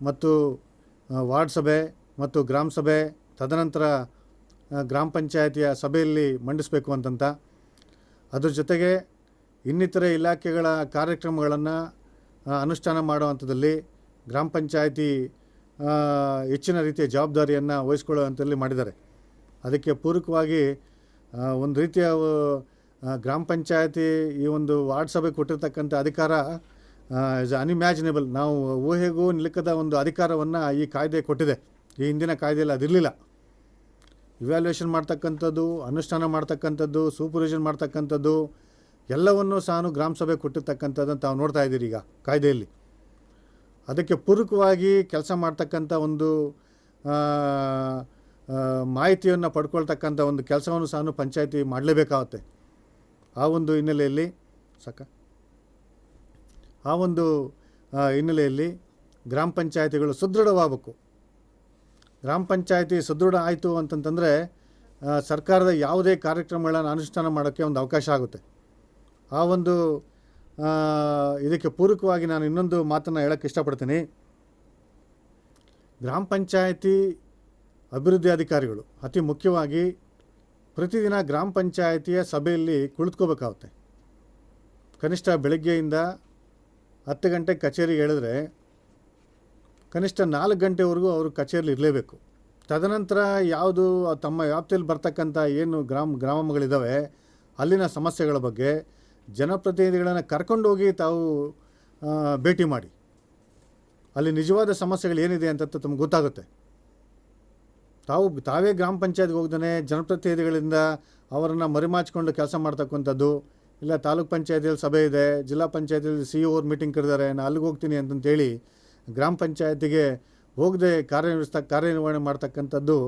ಮತ್ತು ವಾರ್ಡ್ ಸಭೆ ಮತ್ತು ಗ್ರಾಮ ಸಭೆ, ತದನಂತರ ಗ್ರಾಮ ಪಂಚಾಯತಿಯ ಸಭೆಯಲ್ಲಿ ಮಂಡಿಸಬೇಕು ಅಂತಂತ. ಅದ್ರ ಜೊತೆಗೆ ಇನ್ನಿತರೆ ಇಲಾಖೆಗಳ ಕಾರ್ಯಕ್ರಮಗಳನ್ನು ಅನುಷ್ಠಾನ ಮಾಡೋ ಗ್ರಾಮ ಪಂಚಾಯತಿ ಹೆಚ್ಚಿನ ರೀತಿಯ ಜವಾಬ್ದಾರಿಯನ್ನು ವಹಿಸ್ಕೊಳ್ಳೋ ಮಾಡಿದ್ದಾರೆ. ಅದಕ್ಕೆ ಪೂರಕವಾಗಿ ಒಂದು ರೀತಿಯ ಗ್ರಾಮ ಪಂಚಾಯತಿ ಈ ಒಂದು ವಾರ್ಡ್ ಸಭೆ ಕೊಟ್ಟಿರ್ತಕ್ಕಂಥ ಅಧಿಕಾರ ಇಸ್ ಅನ್ಇಮ್ಯಾಜಿನೇಬಲ್ ನಾವು ಊಹೆಗೂ ನಿಲುಕದ ಒಂದು ಅಧಿಕಾರವನ್ನು ಈ ಕಾಯ್ದೆ ಕೊಟ್ಟಿದೆ. ಈ ಹಿಂದಿನ ಕಾಯ್ದೆಯಲ್ಲಿ ಅದಿರಲಿಲ್ಲ. ಇವ್ಯಾಲ್ಯೂಯೇಷನ್ ಮಾಡ್ತಕ್ಕಂಥದ್ದು, ಅನುಷ್ಠಾನ ಮಾಡ್ತಕ್ಕಂಥದ್ದು ಸೂಪರ್ವಿಷನ್ ಮಾಡ್ತಕ್ಕಂಥದ್ದು, ಎಲ್ಲವನ್ನೂ ಸಹ ಗ್ರಾಮ ಸಭೆ ಕೊಟ್ಟಿರ್ತಕ್ಕಂಥದ್ದನ್ನು ತಾವು ನೋಡ್ತಾ ಇದ್ದೀರಿ ಈಗ ಕಾಯ್ದೆಯಲ್ಲಿ. ಅದಕ್ಕೆ ಪೂರಕವಾಗಿ ಕೆಲಸ ಮಾಡ್ತಕ್ಕಂಥ ಒಂದು ಮಾಹಿತಿಯನ್ನು ಪಡ್ಕೊಳ್ತಕ್ಕಂಥ ಒಂದು ಕೆಲಸವನ್ನು ಸಹ ಪಂಚಾಯತಿ ಮಾಡಲೇಬೇಕಾಗುತ್ತೆ. ಆ ಒಂದು ಹಿನ್ನೆಲೆಯಲ್ಲಿ ಸಾಕ ಆ ಒಂದು ಹಿನ್ನೆಲೆಯಲ್ಲಿ ಗ್ರಾಮ ಪಂಚಾಯತಿಗಳು ಸುದೃಢವಾಗಬೇಕು. ಗ್ರಾಮ ಪಂಚಾಯತಿ ಸುದೃಢ ಆಯಿತು ಅಂತಂತಂದರೆ ಸರ್ಕಾರದ ಯಾವುದೇ ಕಾರ್ಯಕ್ರಮಗಳನ್ನು ಅನುಷ್ಠಾನ ಮಾಡೋಕ್ಕೆ ಒಂದು ಅವಕಾಶ ಆಗುತ್ತೆ. ಆ ಒಂದು ಇದಕ್ಕೆ ಪೂರಕವಾಗಿ ನಾನು ಇನ್ನೊಂದು ಮಾತನ್ನು ಹೇಳೋಕ್ಕೆ ಇಷ್ಟಪಡ್ತೀನಿ. ಗ್ರಾಮ ಪಂಚಾಯತಿ ಅಭಿವೃದ್ಧಿ ಅಧಿಕಾರಿಗಳು ಅತಿ ಮುಖ್ಯವಾಗಿ ಪ್ರತಿದಿನ ಗ್ರಾಮ ಪಂಚಾಯತಿಯ ಸಭೆಯಲ್ಲಿ ಕುಳಿತುಕೋಬೇಕಾಗುತ್ತೆ. ಕನಿಷ್ಠ ಬೆಳಗ್ಗೆಯಿಂದ ಹತ್ತು ಗಂಟೆಗೆ ಕಚೇರಿಗೆ ಹೇಳಿದ್ರೆ ಕನಿಷ್ಠ ನಾಲ್ಕು ಗಂಟೆವರೆಗೂ ಅವರು ಕಚೇರಿಲಿ ಇರಲೇಬೇಕು. ತದನಂತರ ಯಾವುದು ತಮ್ಮ ವ್ಯಾಪ್ತಿಯಲ್ಲಿ ಬರ್ತಕ್ಕಂಥ ಏನು ಗ್ರಾಮ ಗ್ರಾಮಗಳಿದ್ದಾವೆ ಅಲ್ಲಿನ ಸಮಸ್ಯೆಗಳ ಬಗ್ಗೆ ಜನಪ್ರತಿನಿಧಿಗಳನ್ನು ಕರ್ಕೊಂಡೋಗಿ ತಾವು ಭೇಟಿ ಮಾಡಿ. ಅಲ್ಲಿ ನಿಜವಾದ ಸಮಸ್ಯೆಗಳು ಏನಿದೆ ಅಂತ ತಮ್ಗೆ ಗೊತ್ತಾಗುತ್ತೆ. ತಾವು ತಾವೇ ಗ್ರಾಮ ಪಂಚಾಯತ್ಗೆ ಹೋಗ್ದೇ ಜನಪ್ರತಿನಿಧಿಗಳಿಂದ ಅವರನ್ನು ಮರಿಮಾಚಿಕೊಂಡು ಕೆಲಸ ಮಾಡ್ತಕ್ಕಂಥದ್ದು ಇಲ್ಲ, ತಾಲೂಕ್ ಪಂಚಾಯತಿಯಲ್ಲಿ ಸಭೆ ಇದೆ, ಜಿಲ್ಲಾ ಪಂಚಾಯತಿಯಲ್ಲಿ ಸಿ ಅವ್ರ ಮೀಟಿಂಗ್ ಕರೆದಾರೆ ನಾನು ಅಲ್ಲಿಗೆ ಹೋಗ್ತೀನಿ ಅಂತಂತೇಳಿ ಗ್ರಾಮ ಪಂಚಾಯತಿಗೆ ಹೋಗದೆ ಕಾರ್ಯನಿರ್ವಹಿಸ್ತಾ, ಕಾರ್ಯನಿರ್ವಹಣೆ ಮಾಡ್ತಕ್ಕಂಥದ್ದು,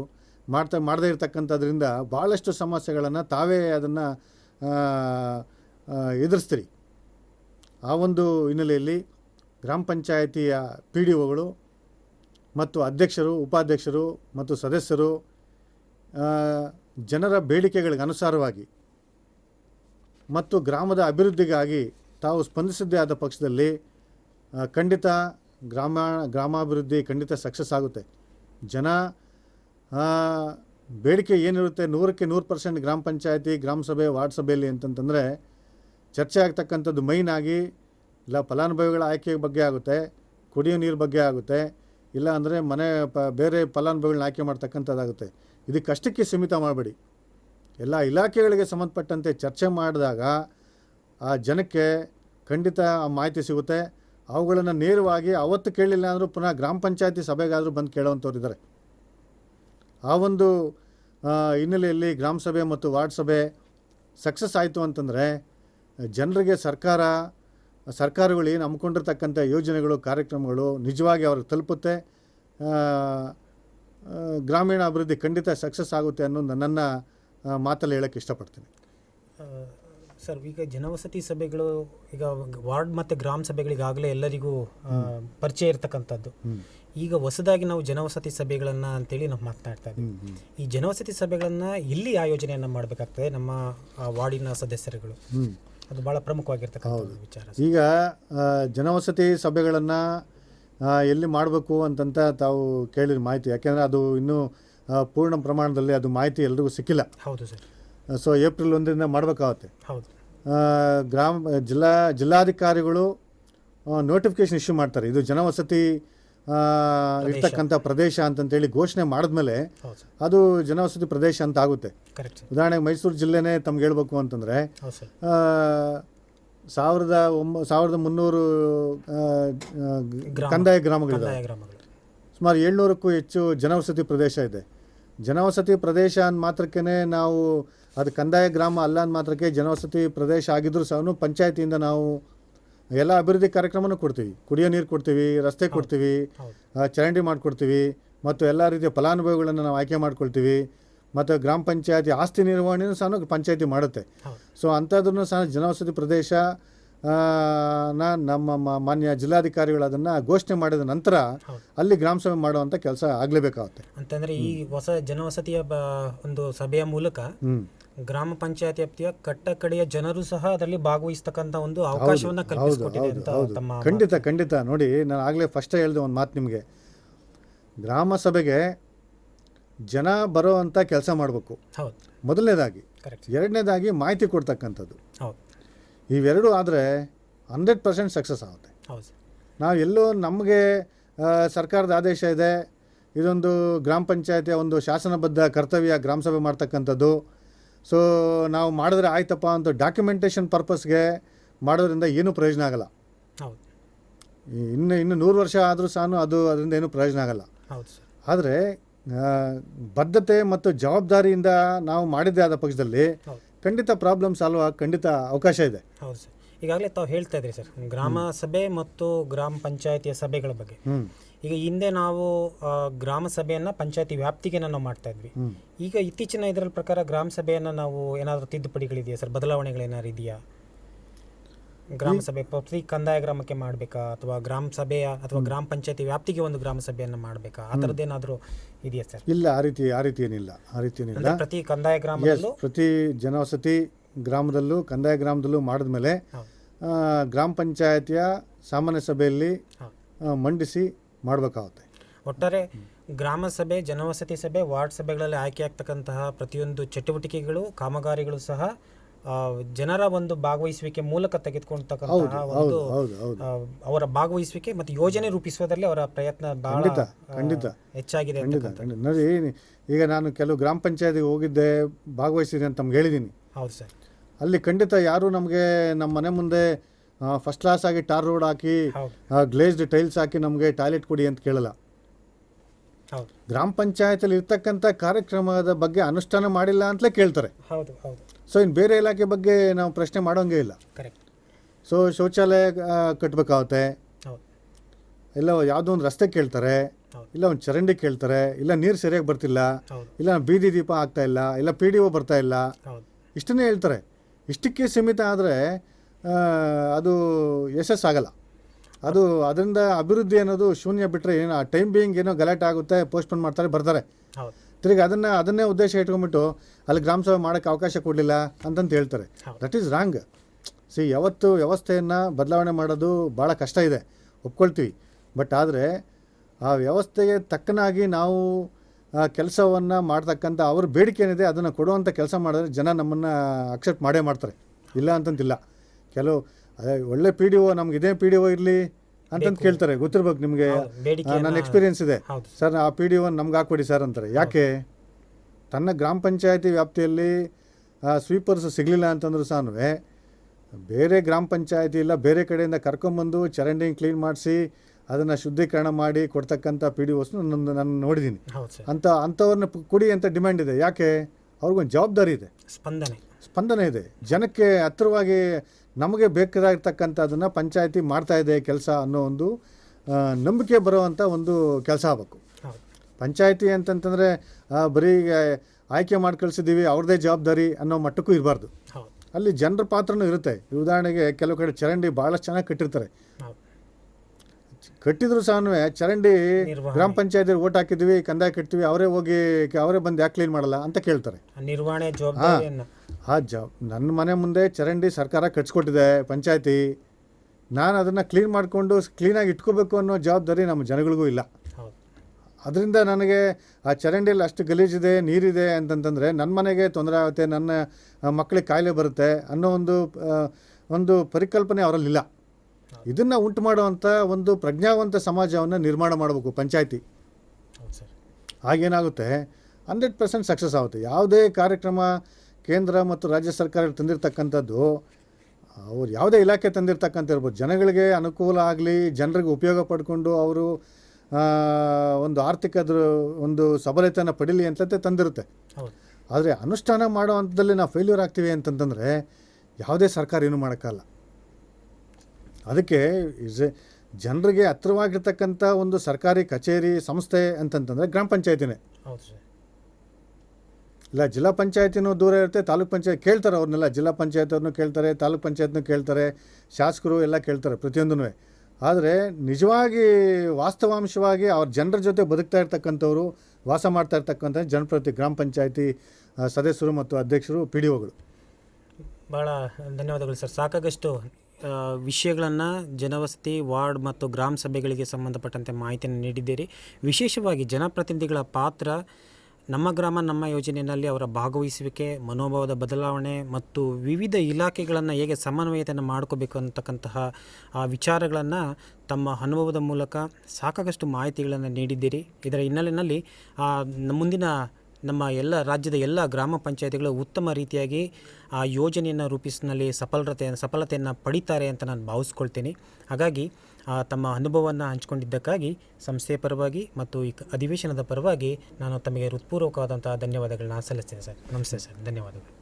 ಮಾಡ್ತಾ, ಮಾಡದೇ ಇರತಕ್ಕಂಥದ್ರಿಂದ ಭಾಳಷ್ಟು ಸಮಸ್ಯೆಗಳನ್ನು ತಾವೇ ಅದನ್ನು ಎದುರಿಸ್ತೀರಿ. ಆ ಒಂದು ಹಿನ್ನೆಲೆಯಲ್ಲಿ ಗ್ರಾಮ ಪಂಚಾಯತಿಯ ಪಿ ಡಿ ಒಗಳು ಮತ್ತು ಅಧ್ಯಕ್ಷರು, ಉಪಾಧ್ಯಕ್ಷರು ಮತ್ತು ಸದಸ್ಯರು ಜನರ ಬೇಡಿಕೆಗಳಿಗೆ ಅನುಸಾರವಾಗಿ ಮತ್ತು ಗ್ರಾಮದ ಅಭಿವೃದ್ಧಿಗಾಗಿ ತಾವು ಸ್ಪಂದಿಸಿದ್ದೇ ಆದ ಪಕ್ಷದಲ್ಲಿ ಖಂಡಿತ ಗ್ರಾಮ, ಗ್ರಾಮಾಭಿವೃದ್ಧಿ ಖಂಡಿತ ಸಕ್ಸಸ್ ಆಗುತ್ತೆ. ಜನ ಬೇಡಿಕೆ ಏನಿರುತ್ತೆ, ನೂರಕ್ಕೆ ನೂರು ಪರ್ಸೆಂಟ್ ಗ್ರಾಮ ಪಂಚಾಯತಿ, ಗ್ರಾಮ ಸಭೆ, ವಾರ್ಡ್ ಸಭೆಯಲ್ಲಿ ಅಂತಂತಂದರೆ, ಚರ್ಚೆ ಆಗ್ತಕ್ಕಂಥದ್ದು ಮೈನ್ ಆಗಿ, ಇಲ್ಲ ಫಲಾನುಭವಿಗಳ ಆಯ್ಕೆ ಬಗ್ಗೆ ಆಗುತ್ತೆ, ಕುಡಿಯೋ ನೀರು ಬಗ್ಗೆ ಆಗುತ್ತೆ, ಇಲ್ಲ ಅಂದರೆ ಮನೆ ಬೇರೆ ಫಲಾನುಭವಿಗಳನ್ನ ಆಯ್ಕೆ ಮಾಡ್ತಕ್ಕಂಥದ್ದಾಗುತ್ತೆ. ಇದಕ್ಕಷ್ಟಕ್ಕೆ ಸೀಮಿತ ಮಾಡಬೇಡಿ. ಎಲ್ಲ ಇಲಾಖೆಗಳಿಗೆ ಸಂಬಂಧಪಟ್ಟಂತೆ ಚರ್ಚೆ ಮಾಡಿದಾಗ ಆ ಜನಕ್ಕೆ ಖಂಡಿತ ಆ ಮಾಹಿತಿ ಸಿಗುತ್ತೆ. ಅವುಗಳನ್ನು ನೇರವಾಗಿ ಅವತ್ತು ಕೇಳಲಿಲ್ಲ ಅಂದರೂ ಪುನಃ ಗ್ರಾಮ ಪಂಚಾಯತಿ ಸಭೆಗಾದರೂ ಬಂದು ಕೇಳೋವಂಥವ್ರು ಇದ್ದಾರೆ. ಆ ಒಂದು ಹಿನ್ನೆಲೆಯಲ್ಲಿ ಗ್ರಾಮ ಸಭೆ ಮತ್ತು ವಾರ್ಡ್ ಸಭೆ ಸಕ್ಸಸ್ ಆಯಿತು ಅಂತಂದರೆ ಜನರಿಗೆ ಸರ್ಕಾರ, ಸರ್ಕಾರಗಳು ಏನು ಹಮ್ಮಿಕೊಂಡಿರ್ತಕ್ಕಂಥ ಯೋಜನೆಗಳು, ಕಾರ್ಯಕ್ರಮಗಳು ನಿಜವಾಗಿ ಅವ್ರಿಗೆ ತಲುಪುತ್ತೆ. ಗ್ರಾಮೀಣ ಅಭಿವೃದ್ಧಿ ಖಂಡಿತ ಸಕ್ಸಸ್ ಆಗುತ್ತೆ ಅನ್ನೋದು ನನ್ನ ಮಾತಲ್ಲಿ ಹೇಳಕ್ಕೆ ಇಷ್ಟಪಡ್ತೀನಿ. ಸರ್ ಈಗ ಜನವಸತಿ ಸಭೆಗಳು ಈಗ ವಾರ್ಡ್ ಮತ್ತು ಗ್ರಾಮ ಸಭೆಗಳಿಗಾಗಲೇ ಎಲ್ಲರಿಗೂ ಪರಿಚಯ ಇರತಕ್ಕಂಥದ್ದು. ಈಗ ಹೊಸದಾಗಿ ನಾವು ಜನವಸತಿ ಸಭೆಗಳನ್ನು ಅಂತೇಳಿ ನಾವು ಮಾತನಾಡ್ತಾ ಇದ್ದೀವಿ. ಈ ಜನವಸತಿ ಸಭೆಗಳನ್ನು ಇಲ್ಲಿ ಆಯೋಜನೆಯನ್ನು ಮಾಡಬೇಕಾಗ್ತದೆ ನಮ್ಮ ಆ, ವಾರ್ಡಿನ ಸದಸ್ಯರುಗಳು. ಅದು ಭಾಳ ಪ್ರಮುಖವಾಗಿರ್ತಕ್ಕಂಥ ವಿಚಾರ ಈಗ ಜನವಸತಿ ಸಭೆಗಳನ್ನು ಎಲ್ಲಿ ಮಾಡಬೇಕು ಅಂತಂತ ತಾವು ಕೇಳಿದ ಮಾಹಿತಿ. ಯಾಕೆಂದರೆ ಅದು ಇನ್ನೂ ಪೂರ್ಣ ಪ್ರಮಾಣದಲ್ಲಿ ಅದು ಮಾಹಿತಿ ಎಲ್ರಿಗೂ ಸಿಕ್ಕಿಲ್ಲ. ಹೌದು ಸರ್. ಸೊ ಏಪ್ರಿಲ್ ಒಂದರಿಂದ ಮಾಡಬೇಕಾಗುತ್ತೆ. ಹೌದು. ಗ್ರಾಮ ಜಿಲ್ಲಾ ಜಿಲ್ಲಾಧಿಕಾರಿಗಳು ನೋಟಿಫಿಕೇಶನ್ ಇಶ್ಯೂ ಮಾಡ್ತಾರೆ. ಇದು ಜನವಸತಿ ಇರ್ತಕ್ಕಂಥ ಪ್ರದೇಶ ಅಂತಂತೇಳಿ ಘೋಷಣೆ ಮಾಡಿದ್ಮೇಲೆ ಅದು ಜನವಸತಿ ಪ್ರದೇಶ ಅಂತ ಆಗುತ್ತೆ. ಉದಾಹರಣೆಗೆ ಮೈಸೂರು ಜಿಲ್ಲೆನೇ ತಮ್ಗೆ ಹೇಳ್ಬೇಕು ಅಂತಂದರೆ ಸಾವಿರದ ಒಂಬ ಸಾವಿರದ ಮುನ್ನೂರು. ಕಂದಾಯ ಗ್ರಾಮಗಳಿದ್ದಾವೆ ಸುಮಾರು ಏಳ್ನೂರಕ್ಕೂ ಹೆಚ್ಚು ಜನವಸತಿ ಪ್ರದೇಶ ಇದೆ. ಜನವಸತಿ ಪ್ರದೇಶ ಅಂದ ಮಾತ್ರಕ್ಕೆ ನಾವು ಅದು ಕಂದಾಯ ಗ್ರಾಮ ಅಲ್ಲ ಅಂದ ಮಾತ್ರಕ್ಕೆ ಜನವಸತಿ ಪ್ರದೇಶ ಆಗಿದ್ದರೂ ಸಹ ಪಂಚಾಯತಿಯಿಂದ ನಾವು ಎಲ್ಲ ಅಭಿವೃದ್ಧಿ ಕಾರ್ಯಕ್ರಮನೂ ಕೊಡ್ತೀವಿ. ಕುಡಿಯೋ ನೀರು ಕೊಡ್ತೀವಿ ರಸ್ತೆ ಕೊಡ್ತೀವಿ ಚರಂಡಿ ಮಾಡಿಕೊಡ್ತೀವಿ ಮತ್ತು ಎಲ್ಲ ರೀತಿಯ ಫಲಾನುಭವಿಗಳನ್ನು ನಾವು ಆಯ್ಕೆ ಮಾಡ್ಕೊಳ್ತೀವಿ ಮತ್ತು ಗ್ರಾಮ ಪಂಚಾಯತಿ ಆಸ್ತಿ ನಿರ್ವಹಣೆಯೂ ಸಹ ಪಂಚಾಯತಿ ಮಾಡುತ್ತೆ. ಸೊ ಅಂಥದ್ದನ್ನು ಸಹ ಜನವಸತಿ ಪ್ರದೇಶ ಆ, ನ ನಮ್ಮ ಮಾನ್ಯ ಜಿಲ್ಲಾಧಿಕಾರಿಗಳು ಅದನ್ನು ಘೋಷಣೆ ಮಾಡಿದ ನಂತರ ಅಲ್ಲಿ ಗ್ರಾಮ ಸಭೆ ಮಾಡುವಂಥ ಕೆಲಸ ಆಗಲೇಬೇಕಾಗುತ್ತೆ. ಅಂತಂದ್ರೆ ಈ ಹೊಸ ಜನವಸತಿಯ ಒಂದು ಸಭೆಯ ಮೂಲಕ ಗ್ರಾಮ ಪಂಚಾಯತ್ ವ್ಯಾಪ್ತಿಯ ಕಟ್ಟ ಕಡೆಯ ಜನರು ಸಹ ಅದರಲ್ಲಿ ಭಾಗವಹಿಸ್ತಕ್ಕಂಥ ಒಂದು ಅವಕಾಶವನ್ನ ಕಲ್ಪಿಸಿಕೊಟ್ಟಿದೆ ಖಂಡಿತ ಖಂಡಿತ. ನೋಡಿ ನಾನು ಆಗಲೇ ಫಸ್ಟ್ ಹೇಳಿದೆ ಒಂದು ಮಾತು ನಿಮಗೆ. ಗ್ರಾಮ ಸಭೆಗೆ ಜನ ಬರೋ ಅಂತ ಕೆಲಸ ಮಾಡಬೇಕು. ಹೌದು. ಮೊದಲನೇದಾಗಿ ಎರಡನೇದಾಗಿ ಮಾಹಿತಿ ಕೊಡ್ತಕ್ಕಂಥದ್ದು. ಹೌದು. ಇವೆರಡೂ ಆದರೆ ಹಂಡ್ರೆಡ್ ಪರ್ಸೆಂಟ್ ಸಕ್ಸಸ್ ಆಗುತ್ತೆ. ಹೌದು ನಾವು ಎಲ್ಲೋ ನಮಗೆ ಸರ್ಕಾರದ ಆದೇಶ ಇದೆ. ಇದೊಂದು ಗ್ರಾಮ ಪಂಚಾಯತಿಯ ಒಂದು ಶಾಸನಬದ್ಧ ಕರ್ತವ್ಯ ಗ್ರಾಮ ಸಭೆ ಮಾಡ್ತಕ್ಕಂಥದ್ದು. ಸೊ ನಾವು ಮಾಡಿದ್ರೆ ಆಯ್ತಪ್ಪ ಅಂತ ಡಾಕ್ಯುಮೆಂಟೇಷನ್ ಪರ್ಪಸ್ಗೆ ಮಾಡೋದ್ರಿಂದ ಏನೂ ಪ್ರಯೋಜನ ಆಗಲ್ಲ. ಹೌದು. ಇನ್ನು ಇನ್ನು ನೂರು ವರ್ಷ ಆದರೂ ಸಹ ಅದು ಅದರಿಂದ ಏನೂ ಪ್ರಯೋಜನ ಆಗಲ್ಲ. ಹೌದು ಸರ್. ಆದರೆ ಬದ್ಧತೆ ಮತ್ತು ಜವಾಬ್ದಾರಿಯಿಂದ ನಾವು ಮಾಡಿದ್ದೇ ಆದ ಪಕ್ಷದಲ್ಲಿ ಖಂಡಿತ ಪ್ರಾಬ್ಲಮ್ ಸಾಲ್ವ್ ಆಗಿ ಖಂಡಿತ ಅವಕಾಶ ಇದೆ. ಹೌದು ಸರ್. ಈಗಾಗಲೇ ತಾವು ಹೇಳ್ತಾ ಇದ್ರಿ ಸರ್ ಗ್ರಾಮ ಸಭೆ ಮತ್ತು ಗ್ರಾಮ ಪಂಚಾಯತಿಯ ಸಭೆಗಳ ಬಗ್ಗೆ. ಈಗ ಹಿಂದೆ ನಾವು ಆ, ಗ್ರಾಮ ಸಭೆಯನ್ನ ಪಂಚಾಯತಿ ವ್ಯಾಪ್ತಿಗೆ ನಾವು ಮಾಡ್ತಾ ಇದ್ವಿ. ಈಗ ಇತ್ತೀಚಿನ ಇದರ ಪ್ರಕಾರ ಗ್ರಾಮ ಸಭೆಯನ್ನ ನಾವು ಏನಾದರೂ ತಿದ್ದುಪಡಿಗಳಿದೆಯಾ ಸರ್? ಬದಲಾವಣೆಗಳೇನಾದ್ರು ಇದೆಯಾ? ಗ್ರಾಮ ಸಭೆ ಪ್ರತಿ ಕಂದಾಯ ಗ್ರಾಮಕ್ಕೆ ಮಾಡಬೇಕಾ? ಅಥವಾ ಗ್ರಾಮ ಸಭೆಯ ಅಥವಾ ಗ್ರಾಮ ಪಂಚಾಯತಿ ವ್ಯಾಪ್ತಿಗೆ ಒಂದು ಗ್ರಾಮ ಸಭೆಯನ್ನು ಮಾಡಬೇಕಾ? ಆ ಥರದ್ದೇನಾದರೂ ಇದೆಯಾ ಸರ್? ಇಲ್ಲ ಆ ರೀತಿ ಆ ರೀತಿ ಏನಿಲ್ಲ ಆ ರೀತಿ ಏನಿಲ್ಲ ಪ್ರತಿ ಕಂದಾಯ ಗ್ರಾಮದಲ್ಲೂ? ಪ್ರತಿ ಜನವಸತಿ ಗ್ರಾಮದಲ್ಲೂ ಕಂದಾಯ ಗ್ರಾಮದಲ್ಲೂ ಮಾಡಿದ್ಮೇಲೆ ಗ್ರಾಮ ಪಂಚಾಯತಿಯ ಸಾಮಾನ್ಯ ಸಭೆಯಲ್ಲಿ ಮಂಡಿಸಿ ಮಾಡಬೇಕಾಗುತ್ತೆ. ಒಟ್ಟಾರೆ ಗ್ರಾಮ ಸಭೆ ಜನವಸತಿ ಸಭೆ ವಾರ್ಡ್ ಸಭೆಗಳಲ್ಲಿ ಆಯ್ಕೆಯಾಗ್ತಕ್ಕಂತಹ ಪ್ರತಿಯೊಂದು ಚಟುವಟಿಕೆಗಳು ಕಾಮಗಾರಿಗಳು ಸಹ ಜನರ ಒಂದು ಭಾಗವಹಿಸುವಿಕೆ ಮೂಲಕ ಹೌದು ಒಂದು ಅವರ ಭಾಗವಹಿಸುವಿಕೆ ಮತ್ತು ಯೋಜನೆ ರೂಪಿಸುವುದರಲ್ಲಿ ಅವರ ಪ್ರಯತ್ನ ಬಹಳ ಖಂಡಿತ, ಖಂಡಿತ. ಹೆಚ್ಚಾಗಿದೆ. ನೋಡಿ ಈಗ ನಾನು ಕೆಲವು ಗ್ರಾಮ ಪಂಚಾಯತಿಗೆ ಹೋಗಿದ್ದೆ ಭಾಗವಹಿಸಿದೆ ಅಂತ ನಮ್ಗೆ ಹೇಳಿದ್ದೀನಿ ಹೌದು ಸರ್. ಅಲ್ಲಿ ಖಂಡಿತ ಯಾರು ನಮಗೆ ನಮ್ಮ ಮನೆ ಮುಂದೆ ಫಸ್ಟ್ ಕ್ಲಾಸ್ ಆಗಿ ಟಾರ್ ರೋಡ್ ಹಾಕಿ ಗ್ಲೇಸ್ಡ್ ಟೈಲ್ಸ್ ಹಾಕಿ ನಮಗೆ ಟಾಯ್ಲೆಟ್ ಕೊಡಿ ಅಂತ ಕೇಳಲ್ಲ. ಗ್ರಾಮ ಪಂಚಾಯತಲ್ಲಿ ಇರ್ತಕ್ಕಂಥ ಕಾರ್ಯಕ್ರಮದ ಬಗ್ಗೆ ಅನುಷ್ಠಾನ ಮಾಡಿಲ್ಲ ಅಂತಲೇ ಕೇಳ್ತಾರೆ. ಹೌದು ಹೌದು. ಸೊ ಇನ್ನು ಬೇರೆ ಇಲಾಖೆ ಬಗ್ಗೆ ನಾವು ಪ್ರಶ್ನೆ ಮಾಡೋಂಗೇ ಇಲ್ಲ. ಕರೆಕ್ಟ್ ಸೊ ಶೌಚಾಲಯ ಕಟ್ಟಬೇಕಾಗುತ್ತೆ ಇಲ್ಲ ಯಾವುದೋ ಒಂದು ರಸ್ತೆ ಕೇಳ್ತಾರೆ. ಇಲ್ಲ ಒಂದು ಚರಂಡಿ ಕೇಳ್ತಾರೆ. ಇಲ್ಲ ನೀರು ಸರಿಯಾಗಿ ಬರ್ತಿಲ್ಲ. ಇಲ್ಲ ಬೀದಿ ದೀಪ ಆಗ್ತಾ ಇಲ್ಲ. ಇಲ್ಲ ಪಿ ಡಿ ಒ ಬರ್ತಾ ಇಲ್ಲ. ಇಷ್ಟನ್ನೇ ಹೇಳ್ತಾರೆ. ಇಷ್ಟಕ್ಕೆ ಸೀಮಿತ ಆದರೆ ಅದು ಯಶಸ್ಸಾಗಲ್ಲ ಅದು ಅದರಿಂದ ಅಭಿವೃದ್ಧಿ ಅನ್ನೋದು ಶೂನ್ಯ ಬಿಟ್ಟರೆ ಏನು ಆ ಟೈಮ್ ಬೀಯಿಂಗ್ ಏನೋ ಗಲಾಟೆ ಆಗುತ್ತೆ ಪೋಸ್ಟ್ಪೋನ್ ಮಾಡ್ತಾರೆ ಬರ್ತಾರೆ. ತಿರುಗಿ ಅದನ್ನು ಅದನ್ನೇ ಉದ್ದೇಶ ಇಟ್ಕೊಂಡ್ಬಿಟ್ಟು ಅಲ್ಲಿ ಗ್ರಾಮ ಸಭೆ ಮಾಡೋಕ್ಕೆ ಅವಕಾಶ ಕೊಡಲಿಲ್ಲ ಅಂತಂತ ಹೇಳ್ತಾರೆ. ದಟ್ ಈಸ್ ರಾಂಗ್ ಸಿ ಯಾವತ್ತು ವ್ಯವಸ್ಥೆಯನ್ನು ಬದಲಾವಣೆ ಮಾಡೋದು ಭಾಳ ಕಷ್ಟ ಇದೆ. ಒಪ್ಕೊಳ್ತೀವಿ. ಬಟ್ ಆದರೆ ಆ ವ್ಯವಸ್ಥೆಗೆ ತಕ್ಕನಾಗಿ ನಾವು ಕೆಲಸವನ್ನು ಮಾಡ್ತಕ್ಕಂಥ ಅವ್ರ ಬೇಡಿಕೆ ಏನಿದೆ ಅದನ್ನು ಕೊಡುವಂಥ ಕೆಲಸ ಮಾಡಿದ್ರೆ ಜನ ನಮ್ಮನ್ನು ಅಕ್ಸೆಪ್ಟ್ ಮಾಡೇ ಮಾಡ್ತಾರೆ. ಇಲ್ಲ ಅಂತಂತಿಲ್ಲ. ಕೆಲವು ಅದೇ ಒಳ್ಳೆ ಪಿ ಡಿ ಒ ನಮ್ಗೆ ಇದೇ ಪಿ ಡಿ ಒ ಇರಲಿ ಅಂತಂದು ಕೇಳ್ತಾರೆ ಗೊತ್ತಿರ್ಬೇಕು ನಿಮಗೆ. ನನ್ನ ಎಕ್ಸ್ಪೀರಿಯನ್ಸ್ ಇದೆ. ಸರ್ ಆ ಪಿ ಡಿ ಒನ್ ನಮ್ಗೆ ಹಾಕ್ಬಿಡಿ ಸರ್ ಅಂತಾರೆ. ಯಾಕೆ? ತನ್ನ ಗ್ರಾಮ ಪಂಚಾಯತಿ ವ್ಯಾಪ್ತಿಯಲ್ಲಿ ಸ್ವೀಪರ್ಸ್ ಸಿಗಲಿಲ್ಲ ಅಂತಂದ್ರು ಸಹ ಬೇರೆ ಗ್ರಾಮ ಪಂಚಾಯತಿ ಇಲ್ಲ ಬೇರೆ ಕಡೆಯಿಂದ ಕರ್ಕೊಂಬಂದು ಚರಂಡಿ ಕ್ಲೀನ್ ಮಾಡಿಸಿ ಅದನ್ನು ಶುದ್ಧೀಕರಣ ಮಾಡಿ ಕೊಡ್ತಕ್ಕಂಥ ಪಿ ಡಿ ಒಸ್ನು ನನ್ನ ನಾನು ನೋಡಿದ್ದೀನಿ. ಅಂತ ಅಂಥವ್ರನ್ನ ಕೊಡಿ ಅಂತ ಡಿಮ್ಯಾಂಡ್ ಇದೆ. ಯಾಕೆ? ಅವ್ರಿಗೊಂದು ಜವಾಬ್ದಾರಿ ಇದೆ. ಸ್ಪಂದನೆ. ಸ್ಪಂದನೆ ಇದೆ. ಜನಕ್ಕೆ ಹತ್ತಿರವಾಗಿ ನಮಗೆ ಬೇಕಾಗಿರ್ತಕ್ಕಂಥದ್ದನ್ನು ಪಂಚಾಯತಿ ಮಾಡ್ತಾ ಇದೆ ಕೆಲಸ ಅನ್ನೋ ಒಂದು ನಂಬಿಕೆ ಬರುವಂಥ ಒಂದು ಕೆಲಸ ಆಗಬೇಕು. ಪಂಚಾಯತಿ ಅಂತಂತಂದರೆ ಬರೀ ಆಯ್ಕೆ ಮಾಡಿ ಕಳಿಸಿದ್ದೀವಿ ಅವ್ರದ್ದೇ ಜವಾಬ್ದಾರಿ ಅನ್ನೋ ಮಟ್ಟಕ್ಕೂ ಇರಬಾರ್ದು. ಅಲ್ಲಿ ಜನರ ಪಾತ್ರನೂ ಇರುತ್ತೆ. ಉದಾಹರಣೆಗೆ ಕೆಲವು ಕಡೆ ಚರಂಡಿ ಭಾಳಷ್ಟು ಚೆನ್ನಾಗಿ ಕಟ್ಟಿರ್ತಾರೆ. ಕಟ್ಟಿದ್ರು ಸಹ ಚರಂಡಿ ಗ್ರಾಮ ಪಂಚಾಯತಿ ಓಟ್ ಹಾಕಿದ್ವಿ ಕಂದಾಯ ಕಟ್ತೀವಿ ಅವರೇ ಹೋಗಿ ಅವರೇ ಬಂದು ಯಾಕೆ ಕ್ಲೀನ್ ಮಾಡಲ್ಲ ಅಂತ ಕೇಳ್ತಾರೆ. ನಿರ್ವಹಣೆ ಆ ಜ ನನ್ನ ಮನೆ ಮುಂದೆ ಚರಂಡಿ ಸರ್ಕಾರ ಕಟ್ಸ್ಕೊಟ್ಟಿದೆ ಪಂಚಾಯತಿ. ನಾನು ಅದನ್ನು ಕ್ಲೀನ್ ಮಾಡಿಕೊಂಡು ಕ್ಲೀನಾಗಿ ಇಟ್ಕೋಬೇಕು ಅನ್ನೋ ಜವಾಬ್ದಾರಿ ನಮ್ಮ ಜನಗಳಿಗೂ ಇಲ್ಲ. ಅದರಿಂದ ನನಗೆ ಆ ಚರಂಡಿಯಲ್ಲಿ ಅಷ್ಟು ಗಲೀಜಿದೆ ನೀರಿದೆ ಅಂತಂತಂದರೆ ನನ್ನ ಮನೆಗೆ ತೊಂದರೆ ಆಗುತ್ತೆ ನನ್ನ ಮಕ್ಕಳಿಗೆ ಕಾಯಿಲೆ ಬರುತ್ತೆ ಅನ್ನೋ ಒಂದು ಒಂದು ಪರಿಕಲ್ಪನೆ ಅವರಲ್ಲಿಲ್ಲ ಇದನ್ನು ಉಂಟು ಮಾಡುವಂಥ ಒಂದು ಪ್ರಜ್ಞಾವಂತ ಸಮಾಜವನ್ನು ನಿರ್ಮಾಣ ಮಾಡಬೇಕು ಪಂಚಾಯತಿ. ಹಾಗೇನಾಗುತ್ತೆ ಆಗೇನಾಗುತ್ತೆ ಹಂಡ್ರೆಡ್ ಪರ್ಸೆಂಟ್ ಸಕ್ಸಸ್ ಆಗುತ್ತೆ. ಯಾವುದೇ ಕಾರ್ಯಕ್ರಮ ಕೇಂದ್ರ ಮತ್ತು ರಾಜ್ಯ ಸರ್ಕಾರ ತಂದಿರತಕ್ಕಂಥದ್ದು ಅವ್ರು ಯಾವುದೇ ಇಲಾಖೆ ತಂದಿರ್ತಕ್ಕಂಥ ಇರ್ಬೋದು ಜನಗಳಿಗೆ ಅನುಕೂಲ ಆಗಲಿ ಜನರಿಗೆ ಉಪಯೋಗ ಪಡ್ಕೊಂಡು ಅವರು ಒಂದು ಆರ್ಥಿಕ ಒಂದು ಸಬಲತೆಯನ್ನು ಪಡೀಲಿ ಅಂತಂತೆ ತಂದಿರುತ್ತೆ. ಆದರೆ ಅನುಷ್ಠಾನ ಮಾಡೋ ಹಂತದಲ್ಲಿ ನಾವು ಫೇಲ್ಯೂರ್ ಆಗ್ತೀವಿ ಅಂತಂತಂದರೆ ಯಾವುದೇ ಸರ್ಕಾರ ಏನು ಮಾಡೋಕ್ಕಲ್ಲ. ಅದಕ್ಕೆ ಇಸ್ ಜನರಿಗೆ ಹತ್ರವಾಗಿರ್ತಕ್ಕಂಥ ಒಂದು ಸರ್ಕಾರಿ ಕಚೇರಿ ಸಂಸ್ಥೆ ಅಂತಂತಂದರೆ ಗ್ರಾಮ ಪಂಚಾಯತಿನೇ. ಇಲ್ಲ, ಜಿಲ್ಲಾ ಪಂಚಾಯತಿನೂ ದೂರ ಇರುತ್ತೆ, ತಾಲೂಕು ಪಂಚಾಯತ್ ಕೇಳ್ತಾರೆ, ಅವ್ರನ್ನೆಲ್ಲ ಜಿಲ್ಲಾ ಪಂಚಾಯತ್ ಕೇಳ್ತಾರೆ, ತಾಲೂಕು ಪಂಚಾಯತ್ನೂ ಕೇಳ್ತಾರೆ, ಶಾಸಕರು ಎಲ್ಲ ಕೇಳ್ತಾರೆ ಪ್ರತಿಯೊಂದೂ ಆದರೆ ನಿಜವಾಗಿ, ವಾಸ್ತವಾಂಶವಾಗಿ ಅವ್ರ ಜನರ ಜೊತೆ ಬದುಕ್ತಾ ಇರ್ತಕ್ಕಂಥವ್ರು, ವಾಸ ಮಾಡ್ತಾ ಇರ್ತಕ್ಕಂಥ ಜನಪ್ರತಿ ಗ್ರಾಮ ಪಂಚಾಯತಿ ಸದಸ್ಯರು ಮತ್ತು ಅಧ್ಯಕ್ಷರು ಪಿ ಡಿ ಒಗಳು ಭಾಳ ಧನ್ಯವಾದಗಳು ಸರ್. ಸಾಕಾಗಷ್ಟು ವಿಷಯಗಳನ್ನು ಜನವಸತಿ, ವಾರ್ಡ್ ಮತ್ತು ಗ್ರಾಮ ಸಭೆಗಳಿಗೆ ಸಂಬಂಧಪಟ್ಟಂತೆ ಮಾಹಿತಿಯನ್ನು ನೀಡಿದ್ದೀರಿ. ವಿಶೇಷವಾಗಿ ಜನಪ್ರತಿನಿಧಿಗಳ ಪಾತ್ರ ನಮ್ಮ ಗ್ರಾಮ ನಮ್ಮ ಯೋಜನೆಯಲ್ಲಿ ಅವರ ಭಾಗವಹಿಸುವಿಕೆ ಮನೋಭಾವದ ಬದಲಾವಣೆ ಮತ್ತು ವಿವಿಧ ಇಲಾಖೆಗಳನ್ನು ಹೇಗೆ ಸಮನ್ವಯತೆಯನ್ನು ಮಾಡ್ಕೋಬೇಕು ಅಂತಕ್ಕಂತಹ ಆ ವಿಚಾರಗಳನ್ನು ತಮ್ಮ ಅನುಭವದ ಮೂಲಕ ಸಾಕಷ್ಟು ಮಾಹಿತಿಗಳನ್ನು ನೀಡಿದ್ದೀರಿ. ಇದರ ಹಿನ್ನೆಲೆಯಲ್ಲಿ ಆ, ಮುಂದಿನ ನಮ್ಮ ಎಲ್ಲ ರಾಜ್ಯದ ಎಲ್ಲ ಗ್ರಾಮ ಪಂಚಾಯತಿಗಳು ಉತ್ತಮ ರೀತಿಯಾಗಿ ಆ ಯೋಜನೆಯನ್ನು ರೂಪಿಸಿನಲ್ಲಿ ಸಫಲತೆ ಸಫಲತೆಯನ್ನು ಪಡಿತಾರೆ ಅಂತ ನಾನು ಭಾವಿಸ್ಕೊಳ್ತೀನಿ. ಹಾಗಾಗಿ ತಮ್ಮ ಅನುಭವವನ್ನು ಹಂಚಿಕೊಂಡಿದ್ದಕ್ಕಾಗಿ ಸಂಸ್ಥೆಯ ಪರವಾಗಿ ಮತ್ತು ಈ ಅಧಿವೇಶನದ ಪರವಾಗಿ ನಾನು ತಮಗೆ ಹೃತ್ಪೂರ್ವಕವಾದಂತಹ ಧನ್ಯವಾದಗಳನ್ನ ಸಲ್ಲಿಸ್ತೇನೆ ಸರ್. ನಮಸ್ತೆ ಸರ್. ಧನ್ಯವಾದಗಳು.